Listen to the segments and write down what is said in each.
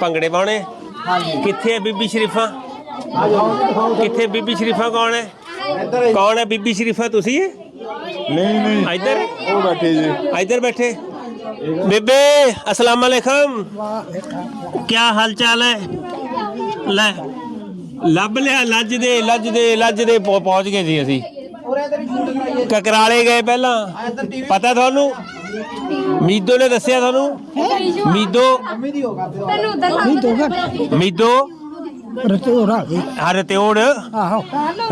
ਭੰਗੜੇ ਪਾਉਣੇ? ਕਿੱਥੇ ਹੈ ਬੀਬੀ ਸ਼ਰੀਫਾ? ਕਿੱਥੇ ਬੀਬੀ ਸ਼ਰੀਫਾ ਕੌਣ ਹੈ? ਕੌਣ ਹੈ ਬੀਬੀ ਸ਼ਰੀਫਾ ਤੁਸੀਂ? ਹੈ ਨਹੀਂ ਨਹੀਂ। ਇੱਧਰ। ਉਹ ਬੈਠੇ ਜੀ। ਇੱਧਰ ਬੈਠੇ। ਬੇਬੇ ਅਸਲਾਮ ਵਾਲੇਕਮ ਕੀ ਹਾਲ ਚਾਲ ਹੈ? ਲੈ ਲੱਭ ਲਿਆ ਲੱਜ ਦੇ ਲੱਜ ਦੇ ਲੱਜ ਦੇ। ਪਹੁ- ਪਹੁੰਚ ਗਏ ਸੀ ਅਸੀਂ। ਕਕਰਾਲੇ ਗਏ ਪਹਿਲਾਂ। ਪਤਾ ਤੁਹਾਨੂੰ? ਮੀਦੋ ਨੇ ਦੱਸਿਆ ਤੁਹਾਨੂੰ? ਮੀਦੋ? ਮੀਦੋ ਰਤੋਰਾ ਗਈ। ਹਰਤਿਓੜ ਆਹੋ।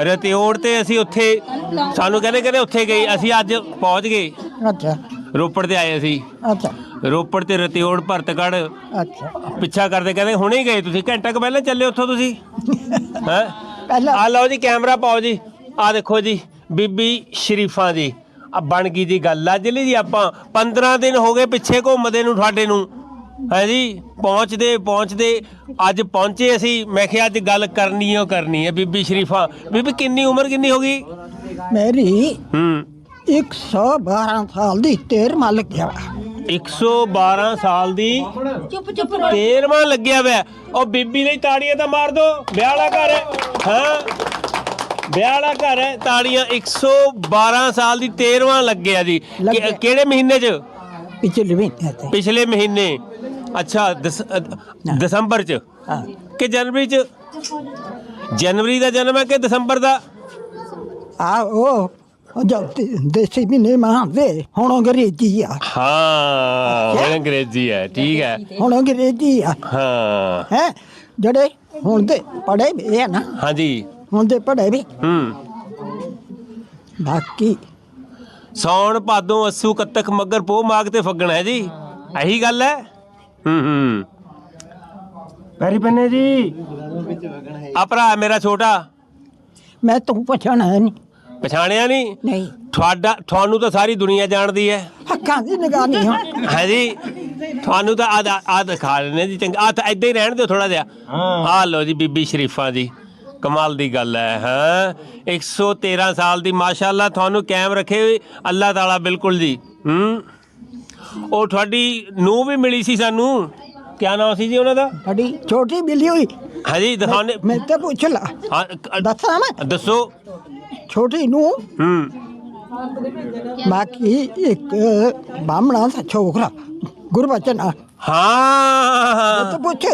ਰਤਿਓੜ ਤੇ ਅਸੀਂ ਉੱਥੇ ਸਾਨੂੰ ਕਹਿੰਦੇ ਕਹਿੰਦੇ ਉੱਥੇ ਗਏ ਅਸੀਂ ਅੱਜ ਪਹੁੰਚ ਗਏ। ਅੱਛਾ। ਰੋਪੜ ਤੇ ਆਏ ਅਸੀਂ। ਅੱਛਾ। ਰੋਪੜ ਤੇ ਰਤਿਓੜ ਭਰਤਗੜ ਅੱਛਾ। ਪਿੱਛਾ ਕਰਦੇ ਕਹਿੰਦੇ ਹੁਣੇ ਹੀ ਗਏ ਤੁਸੀਂ ਘੰਟਾ ਕੁ ਪਹਿਲਾਂ ਚੱਲੇ ਉੱਥੋਂ ਤੁਸੀਂ? ਹੈ? ਪਹਿਲਾਂ। ਆ ਲਓ ਜੀ ਕੈਮਰਾ ਪਾਓ ਜੀ। ਆ ਦੇਖੋ ਜੀ ਬੀਬੀ ਸ਼ਰੀਫਾਂ ਜੀ ਆ ਬਣ ਗਈ ਜੀ ਗੱਲ ਅੱਜ ਲਈ ਜੀ ਆਪਾਂ 15 ਦਿਨ ਹੋ ਗਏ ਪਿੱਛੇ ਘੁੰਮਦੇ ਨੂੰ ਤੁਹਾਡੇ ਨੂੰ। ਹੈ ਜੀ? ਪਹੁੰਚਦੇ ਪਹੁੰਚਦੇ ਅੱਜ ਪਹੁੰਚੇ ਅਸੀਂ। ਮੈਂ ਕਿਹਾ ਅੱਜ ਗੱਲ ਕਰਨੀ ਓ ਕਰਨੀ ਹੈ ਬੀਬੀ ਸ਼ਰੀਫਾਂ। ਬੀਬੀ ਕਿੰਨੀ ਉਮਰ ਕਿੰਨੀ ਹੋ ਗਈ? ਮੇਰੀ ਹੂੰ। 112 ਸਾਲ ਦੀ ਤੇਰ ਮਲ ਗਿਆ 112 ਸਾਲ ਦੀ ਚੁੱਪ ਚੁੱਪ 13ਵਾਂ ਲੱਗਿਆ ਹੋਇਆ ਉਹ ਬੀਬੀ ਲਈ ਤਾੜੀਆਂ ਤਾਂ ਮਾਰ ਦੋ। ਵਿਆਹ ਵਾਲਾ ਘਰ ਹੈ। ਹਾਂ। ਵਿਆਹ ਵਾਲਾ ਘਰ ਹੈ ਤਾੜੀਆਂ 112 ਸਾਲ ਦੀ 13ਵਾਂ ਲੱਗਿਆ ਜੀ। ਕਿ- ਲੱਗਿਆ। ਕਿਹੜੇ ਮਹੀਨੇ 'ਚ? ਪਿਛਲੇ ਮਹੀਨੇ ਤੇ। ਪਿਛਲੇ ਮਹੀਨੇ। ਅੱਛਾ ਦਸ- ਅ, ਦਸੰਬਰ 'ਚ? ਹਾਂ। ਕਿ ਜਨਵਰੀ 'ਚ? ਜਨਵਰੀ ਦਾ ਜਨਮ ਹੈ ਕਿ ਦਸੰਬਰ ਦਾ? ਆ ਉਹ ਉਹ ਜਦ ਤੇ ਦੇਸੀ ਮਹੀਨੇ ਮਾਂ ਦੇ ਹੁਣ ਅੰਗਰੇਜ਼ੀ ਆ। ਹਾਂ ਹੁਣ ਅੰਗਰੇਜ਼ੀ ਹੈ ਠੀਕ ਹੈ। ਹੁਣ ਅੰਗਰੇਜ਼ੀ ਆ। ਹਾਂ। ਹੈ? ਜਿਹੜੇ ਹੁਣ ਦੇ ਪੜੇ ਵੀ ਆ ਨਾ। ਹਾਂਜੀ। ਹੁਣ ਦੇ ਪੜੇ ਵੀ। ਹੂੰ। ਬਾਕੀ ਸੌਣ ਭਾਦੋਂ ਅਸੂ ਕੱਤਕ ਮੱਗਰ ਪੋ ਮਾਗ ਤੇ ਫੱਗਣ ਹੈ ਜੀ। ਇਹੀ ਗੱਲ ਹੈ। ਹੂੰ ਹੂੰ। ਪੈਰੀ ਪੰਨੇ ਜੀ। ਆ ਭਰਾ ਹੈ ਮੇਰਾ ਛੋਟਾ। ਮੈਂ ਤੂੰ ਪਛਾਣਿਆ ਨਹੀਂ। ਪਛਾਣਿਆ ਨਹੀਂ? ਨਹੀਂ। ਤੁਹਾਡਾ ਤੁਹਾਨੂੰ ਤਾਂ ਸਾਰੀ ਦੁਨੀਆ ਜਾਣਦੀ ਹੈ। ਹੱਕਾਂ ਦੀ ਨਿਗਾਹ ਨਹੀਂ ਹੈ ਜੀ। ਤੁਹਾਨੂੰ ਤਾਂ ਆ ਆ ਦਿਖਾ ਲੈਣੇ ਜੀ ਚੰਗਾ। ਆ ਤਾਂ ਏਦਾਂ ਹੀ ਰਹਿਣ ਦਿਓ ਥੋੜਾ ਜਿਹਾ। ਆ ਲਓ ਜੀ ਬੀਬੀ ਸ਼ਰੀਫਾਂ ਦੀ। ਕਮਾਲ ਦੀ ਗੱਲ ਹੈ ਹਾਂ? 113 ਸਾਲ ਦੀ ਮਾਸ਼ਾਅੱਲਾ ਤੁਹਾਨੂੰ ਕਾਇਮ ਰੱਖੇ ਅੱਲਾਹ ਤਾਲਾ ਬਿਲਕੁਲ ਜੀ ਹੂੰ? ਉਹ ਤੁਹਾਡੀ ਨੂੰ ਵੀ ਮਿਲੀ ਸੀ ਸਾਨੂੰ? ਕਿਆ ਨਾਮ ਸੀ ਜੀ ਉਹਨਾਂ ਦਾ? ਬੜੀ ਛੋਟੀ ਬਿੱਲੀ ਹੋਈ। ਹਾਂਜੀ ਦਿਖਾਉਣੇ ਮੈਂ ਤੇ ਪੁੱਛ ਲਾ। ਹਾਂ, ਦੱਸਾਂ ਮੈਂ। ਦੱਸੋ। ਛੋਟੀ ਨੂੰ ਹੂੰ। ਬਾਕੀ ਇੱਕ ਬਾਹਮਣਾ ਦਾ ਛੋਕਰਾ ਗੁਰਬਚਨ ਹਾਂ। ਤੇ ਪੁੱਛ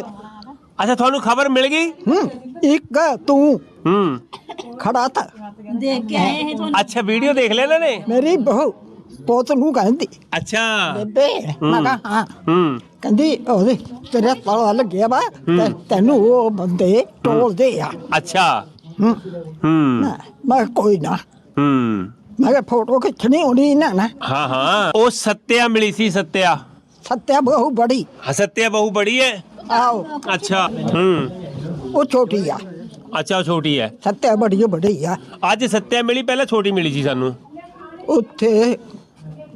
ਅੱਛਾ ਤੁਹਾਨੂੰ ਖਬਰ ਮਿਲ ਗਈ? ਹੂੰ ਇੱਕ ਤੂੰ ਹੂੰ। ਖੜਾ ਤਾ ਦੇਖ ਕੇ ਆਏ ਇਹ ਤੁਹਾਨੂੰ? ਅੱਛਾ ਵੀਡੀਓ ਦੇਖ ਲਿਆ ਇਹਨਾਂ ਨੇ? ਮੇਰੀ ਬਹੂ ਪੁੱਤ ਨੂੰ ਕਹਿੰਦੀ ਅੱਛਾ। ਬੇਬੇ ਮੈਂ ਕਿਹਾ ਹਾਂ। ਹੂੰ। ਕਹਿੰਦੀ ਉਹਦੇ ਤੇਰੇ ਤਾਲਾ ਲੱਗਿਆ ਵਾ ਤੇ ਤੈਨੂੰ ਉਹ ਬੰਦੇ ਟੋਲਦੇ ਆ। ਅੱਛਾ। ਹੂੰ। ਹੂੰ। ਮੈਂ ਕਿਹਾ ਕੋਈ ਨਾ। ਹੂੰ। ਮੈਂ ਕਿਹਾ ਫੋਟੋ ਖਿੱਚਣੀ ਹੋਣੀ ਨਾ ਨਾ। ਹਾਂ ਹਾਂ। ਉਹ ਸੱਤਿਆ ਮਿਲੀ ਸੀ ਸੱਤਿਆ। ਸੱਤਿਆ ਬਹੂ ਬੜੀ ਹਾਂ ਸੱਤਿਆ ਬਹੁ ਬੜੀ ਹੈ ਆਓ ਅੱਛਾ ਹੂੰ ਉਹ ਛੋਟੀ ਆ ਅੱਛਾ ਉਹ ਛੋਟੀ ਹੈ ਸੱਤਿਆ ਬੜੀ ਬੜੀ ਆ ਅੱਜ ਸੱਤਿਆ ਮਿਲੀ ਪਹਿਲਾਂ ਛੋਟੀ ਮਿਲੀ ਸੀ ਸਾਨੂੰ ਉੱਥੇ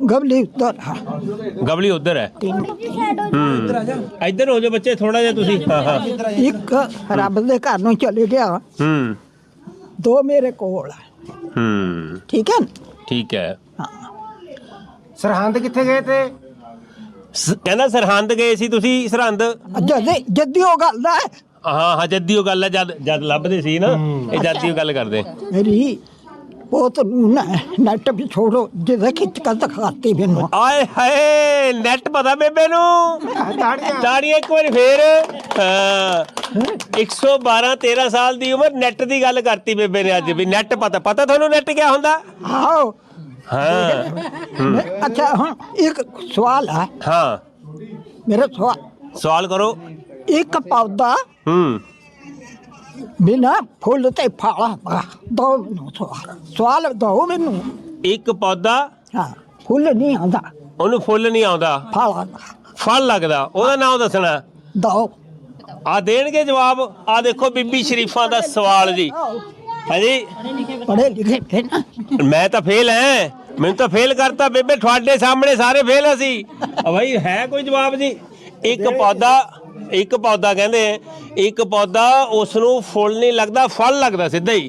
ਗਵਲੀ ਉੱਤਰ ਆ ਗਬਲੀ ਉਧਰ ਹੈ ਹੂੰ ਇੱਧਰ ਹੋ ਜਾਓ ਬੱਚੇ ਥੋੜਾ ਜਿਹਾ ਤੁਸੀਂ ਹਾਂ ਹਾਂ ਇੱਕ ਰੱਬ ਦੇ ਘਰ ਨੂੰ ਚਲੇ ਗਿਆ ਹੂੰ ਦੋ ਮੇਰੇ ਕੋਲ ਆ ਹੂੰ ਠੀਕ ਹੈ ਨਾ? ਠੀਕ ਹੈ ਸਰਹੰਦ ਕਿੱਥੇ ਗਏ ਤੇ ਸ- ਕਹਿੰਦਾ ਸਰਹੰਦ ਗਏ ਸੀ ਤੁਸੀਂ ਸਰਹੰਦ? ਜਦ ਜੱਦੀ ਉਹ ਗੱਲ ਦਾ ਹੈ। ਹਾਂ ਹਾਂ ਜੱਦੀ ਉਹ ਗੱਲ ਹੈ ਜਦ ਜਦ ਲੱਭਦੇ ਸੀ ਨਾ ਇਹ ਜੱਦੀ ਉਹ ਗੱਲ ਕਰਦੇ। ਮੇਰੀ ਪੁੱਤ ਨੂੰ ਨਾ ਨੈਟ ਵੀ ਛੋੜੋ ਜਿਹਦੇ ਖਿੱਚ ਕੇ ਦਿਖਾਤੀ ਮੈਨੂੰ। ਆਏ ਹਾਏ ਨੈਟ ਪਤਾ ਬੇਬੇ ਨੂੰ? ਤਾੜੀਆਂ। ਤਾੜੀਆਂ ਇੱਕ ਵਾਰੀ ਫੇਰ ਹਾਂ 112 13 ਸਾਲ ਦੀ ਉਮਰ ਨੈਟ ਦੀ ਗੱਲ ਕਰਤੀ ਬੇਬੇ ਨੇ ਅੱਜ ਵੀ। ਨੈਟ ਪਤਾ ਪਤਾ ਤੁਹਾਨੂੰ ਨੈਟ ਕਿਆ ਹੁੰਦਾ? ਆਓ ਹਾਂ। ਅੱਛਾ ਹੁਣ ਇੱਕ ਸਵਾਲ ਹੈ। ਹਾਂ। ਮੇਰਾ ਸਵਾਲ ਸਵਾਲ ਕਰੋ। ਇੱਕ ਪੌਦਾ ਹੂੰ। ਬਿਨਾ ਫੁੱਲ ਤੇ ਫਲ ਦਾ ਦੋ ਮੈਨੂੰ ਸਵਾਲ। ਸਵਾਲ ਦੋ ਮੈਨੂੰ। ਇੱਕ ਪੌਦਾ ਹਾਂ ਫੁੱਲ ਨਹੀਂ ਆਉਂਦਾ। ਉਹਨੂੰ ਫੁੱਲ ਨਹੀਂ ਆਉਂਦਾ। ਫਲ ਆਉਂਦਾ। ਫਲ ਲੱਗਦਾ। ਉਹਦਾ ਨਾਮ ਦੱਸਣਾ। ਦੋ। ਆ ਦੇਣਗੇ ਜਵਾਬ। ਆ ਦੇਖੋ ਬੀਬੀ ਸ਼ਰੀਫਾਂ ਦਾ ਸਵਾਲ ਜੀ। ਹਾਂਜੀ। ਪੜੇ ਲਿਖੇ ਫਿਰ ਨਾ। ਮੈਂ ਤਾਂ ਫੇਲ ਐ ਮੈਨੂੰ ਤਾਂ ਫੇਲ ਕਰਤਾ ਬੇਬੇ ਤੁਹਾਡੇ ਸਾਹਮਣੇ ਸਾਰੇ ਫੇਲ ਅਸੀਂ। ਆ ਭਾਈ ਹੈ ਕੋਈ ਜਵਾਬ ਜੀ? ਇੱਕ ਪੌਦਾ ਇੱਕ ਪੌਦਾ ਕਹਿੰਦੇ ਇੱਕ ਪੌਦਾ ਉਸ ਨੂੰ ਫੁੱਲ ਨਹੀਂ ਲੱਗਦਾ ਫਲ ਲੱਗਦਾ ਸਿੱਧਾ ਹੀ।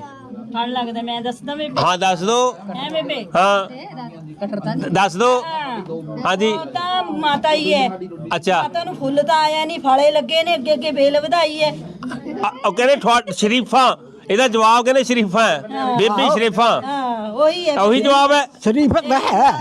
ਫਲ ਲੱਗਦਾ ਮੈਂ ਦੱਸਦਾ ਬੇਬੇ। ਹਾਂ ਦੱਸ ਦੋ। ਹੈ ਬੇਬੇ? ਹਾਂ। ਦੱਸ ਦੋ। ਹਾਂਜੀ। ਤਾਂ ਮਾਤਾ ਹੀ ਹੈ। ਅੱਛਾ। ਮਾਤਾ ਨੂੰ ਫੁੱਲ ਤਾਂ ਆਇਆ ਨਹੀਂ ਫਲੇ ਲੱਗੇ ਨੇ ਅੱਗੇ ਅੱਗੇ ਵੇਲ ਵਧਾਈ ਹੈ। ਉਹ ਕਹਿੰਦੇ ਸ਼ਰੀਫਾਂ। ਇਹਦਾ ਜਵਾਬ ਕਹਿੰਦੇ ਸ਼ਰੀਫਾਂ ਹੈ ਬੀਬੀ ਸ਼ਰੀਫਾਂ। ਹਾਂ ਉਹੀ ਹੈ। ਉਹੀ ਜਵਾਬ ਹੈ। ਸ਼ਰੀਫ ਦਾ ਹੈ।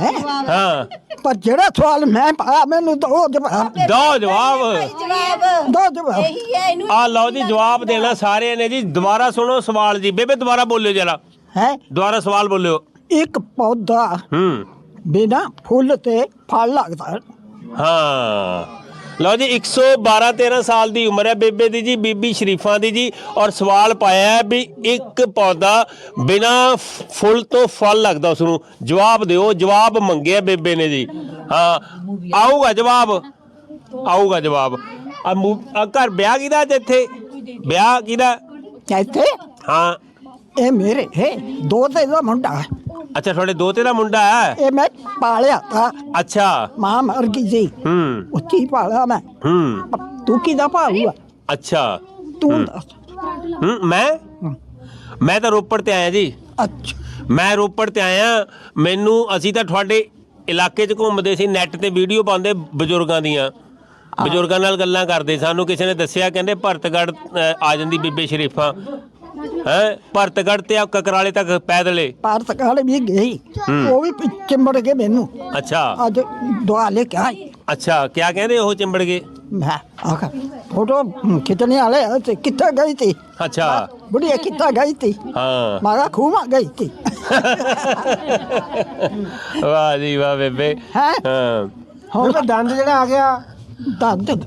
ਹਾਂ। ਪਰ ਜਿਹੜਾ ਸਵਾਲ ਮੈਂ ਪਾਇਆ ਮੈਨੂੰ ਦੋ ਜਵਾਬ ਦੋ ਜਵਾਬ। ਜਵਾਬ। ਦੋ ਜਵਾਬ। ਇਹੀ ਹੈ ਇਹਨੂੰ ਆ ਲਓ ਜੀ ਜਵਾਬ ਦੇਣਾ ਸਾਰਿਆਂ ਨੇ ਜੀ। ਦੁਬਾਰਾ ਸੁਣੋ ਸਵਾਲ ਜੀ। ਬੇਬੇ ਦੁਬਾਰਾ ਬੋਲਿਓ ਜਰਾ। ਹੈ? ਦੁਬਾਰਾ ਸਵਾਲ ਬੋਲਿਓ। ਇੱਕ ਪੌਦਾ ਹੂੰ। ਬਿਨਾ ਫੁੱਲ ਤੇ ਫਲ ਲੱਗਦਾ। ਹਾਂ। ਲਓ ਜੀ 112 13 ਸਾਲ ਦੀ ਉਮਰ ਹੈ ਬੇਬੇ ਦੀ ਜੀ ਬੀਬੀ ਸ਼ਰੀਫਾਂ ਦੀ ਜੀ ਔਰ ਸਵਾਲ ਪਾਇਆ ਹੈ ਵੀ ਇੱਕ ਪੌਦਾ ਬਿਨਾ ਫੁੱਲ ਤੋਂ ਫਲ ਲੱਗਦਾ ਉਸ ਨੂੰ। ਜਵਾਬ ਦਿਓ ਜਵਾਬ ਮੰਗਿਆ ਬੇਬੇ ਨੇ ਜੀ। ਹਾਂ ਆਊਗਾ ਜਵਾਬ? ਆਊਗਾ ਜਵਾਬ। ਆ ਘਰ ਵਿਆਹ ਕਿਹਦਾ ਅੱਜ ਇੱਥੇ? ਵਿਆਹ ਕਿਹਦਾ? ਇੱਥੇ? ਹਾਂ। ਇਹ ਮੇਰੇ ਹੈ ਦੋ ਤੇ ਦਾ ਮੁੰਡਾ ਹੈ। ਅੱਛਾ ਤੁਹਾਡੇ ਦੋਤੇ ਦਾ ਮੁੰਡਾ ਹੈ? ਇਹ ਮੈਂ ਪਾਲਿਆ ਤਾ। ਅੱਛਾ। ਮਾਂ ਮਰ ਗਈ ਸੀ। ਹੂੰ। ਉੱਚੀ ਪਾਲਿਆ ਮੈਂ। ਹੂੰ। ਤੂੰ ਕਿਹਦਾ ਭਾਊ ਆ? ਅੱਛਾ। ਤੂੰ ਦੱਸ। ਹੂੰ ਮੈਂ? ਮੈਂ ਤਾਂ ਰੋਪੜ ਤੇ ਆਇਆ ਜੀ। ਅੱਛਾ। ਮੈਂ ਰੋਪੜ ਤੇ ਆਇਆ। ਮੈਨੂੰ ਅਸੀਂ ਤਾਂ ਤੁਹਾਡੇ ਇਲਾਕੇ 'ਚ ਘੁੰਮਦੇ ਸੀ ਨੈੱਟ ਤੇ ਵੀਡੀਓ ਪਾਉਂਦੇ ਬਜ਼ੁਰਗਾਂ ਦੀਆਂ। ਬਜ਼ੁਰਗਾਂ ਨਾਲ ਗੱਲਾਂ ਕਰਦੇ ਸਾਨੂੰ ਕਿਸੇ ਨੇ ਦੱਸਿਆ ਕਹਿੰਦੇ ਭਰਤਗੜ ਆ ਜਾਂਦੀ ਬੀਬੇ ਸ਼ਰੀਫਾਂ। ਹੈ ਭਰਤਗੜ ਤੇ ਆ ਕਕਰਾਲੇ ਤੱਕ ਪੈਦਲੇ ਭਾਰਤ ਵੀ ਗਈ। ਉਹ ਵੀ ਪਿ- ਚਿੰਬੜ ਗਏ ਮੈਨੂੰ। ਅੱਛਾ। ਅੱਜ ਦੁਆ ਲੈ ਕੇ ਆਈ। ਅੱਛਾ ਕਿਆ ਕਹਿੰਦੇ ਉਹ ਚਿੰਬੜ ਗਏ? ਮੈਂ ਆਖਾ ਫੋਟੋ ਕਿਤਨੇ ਆਲੇ ਤੇ ਕਿੱਥੇ ਗਈ ਤੀ? ਅੱਛਾ। ਬੁੜੀਆ ਕਿੱਥੇ ਗਈ ਤੀ? ਹਾਂ। ਮਾਰਾ ਖੂਮਾ ਗਈ ਤੀ। ਵਾਹ ਜੀ ਵਾਹ ਬੇਬੇ। ਹਾਂ? ਹੁਣ ਦੰਦ ਜਿਹੜਾ ਆ ਗਿਆ। ਦੰਦ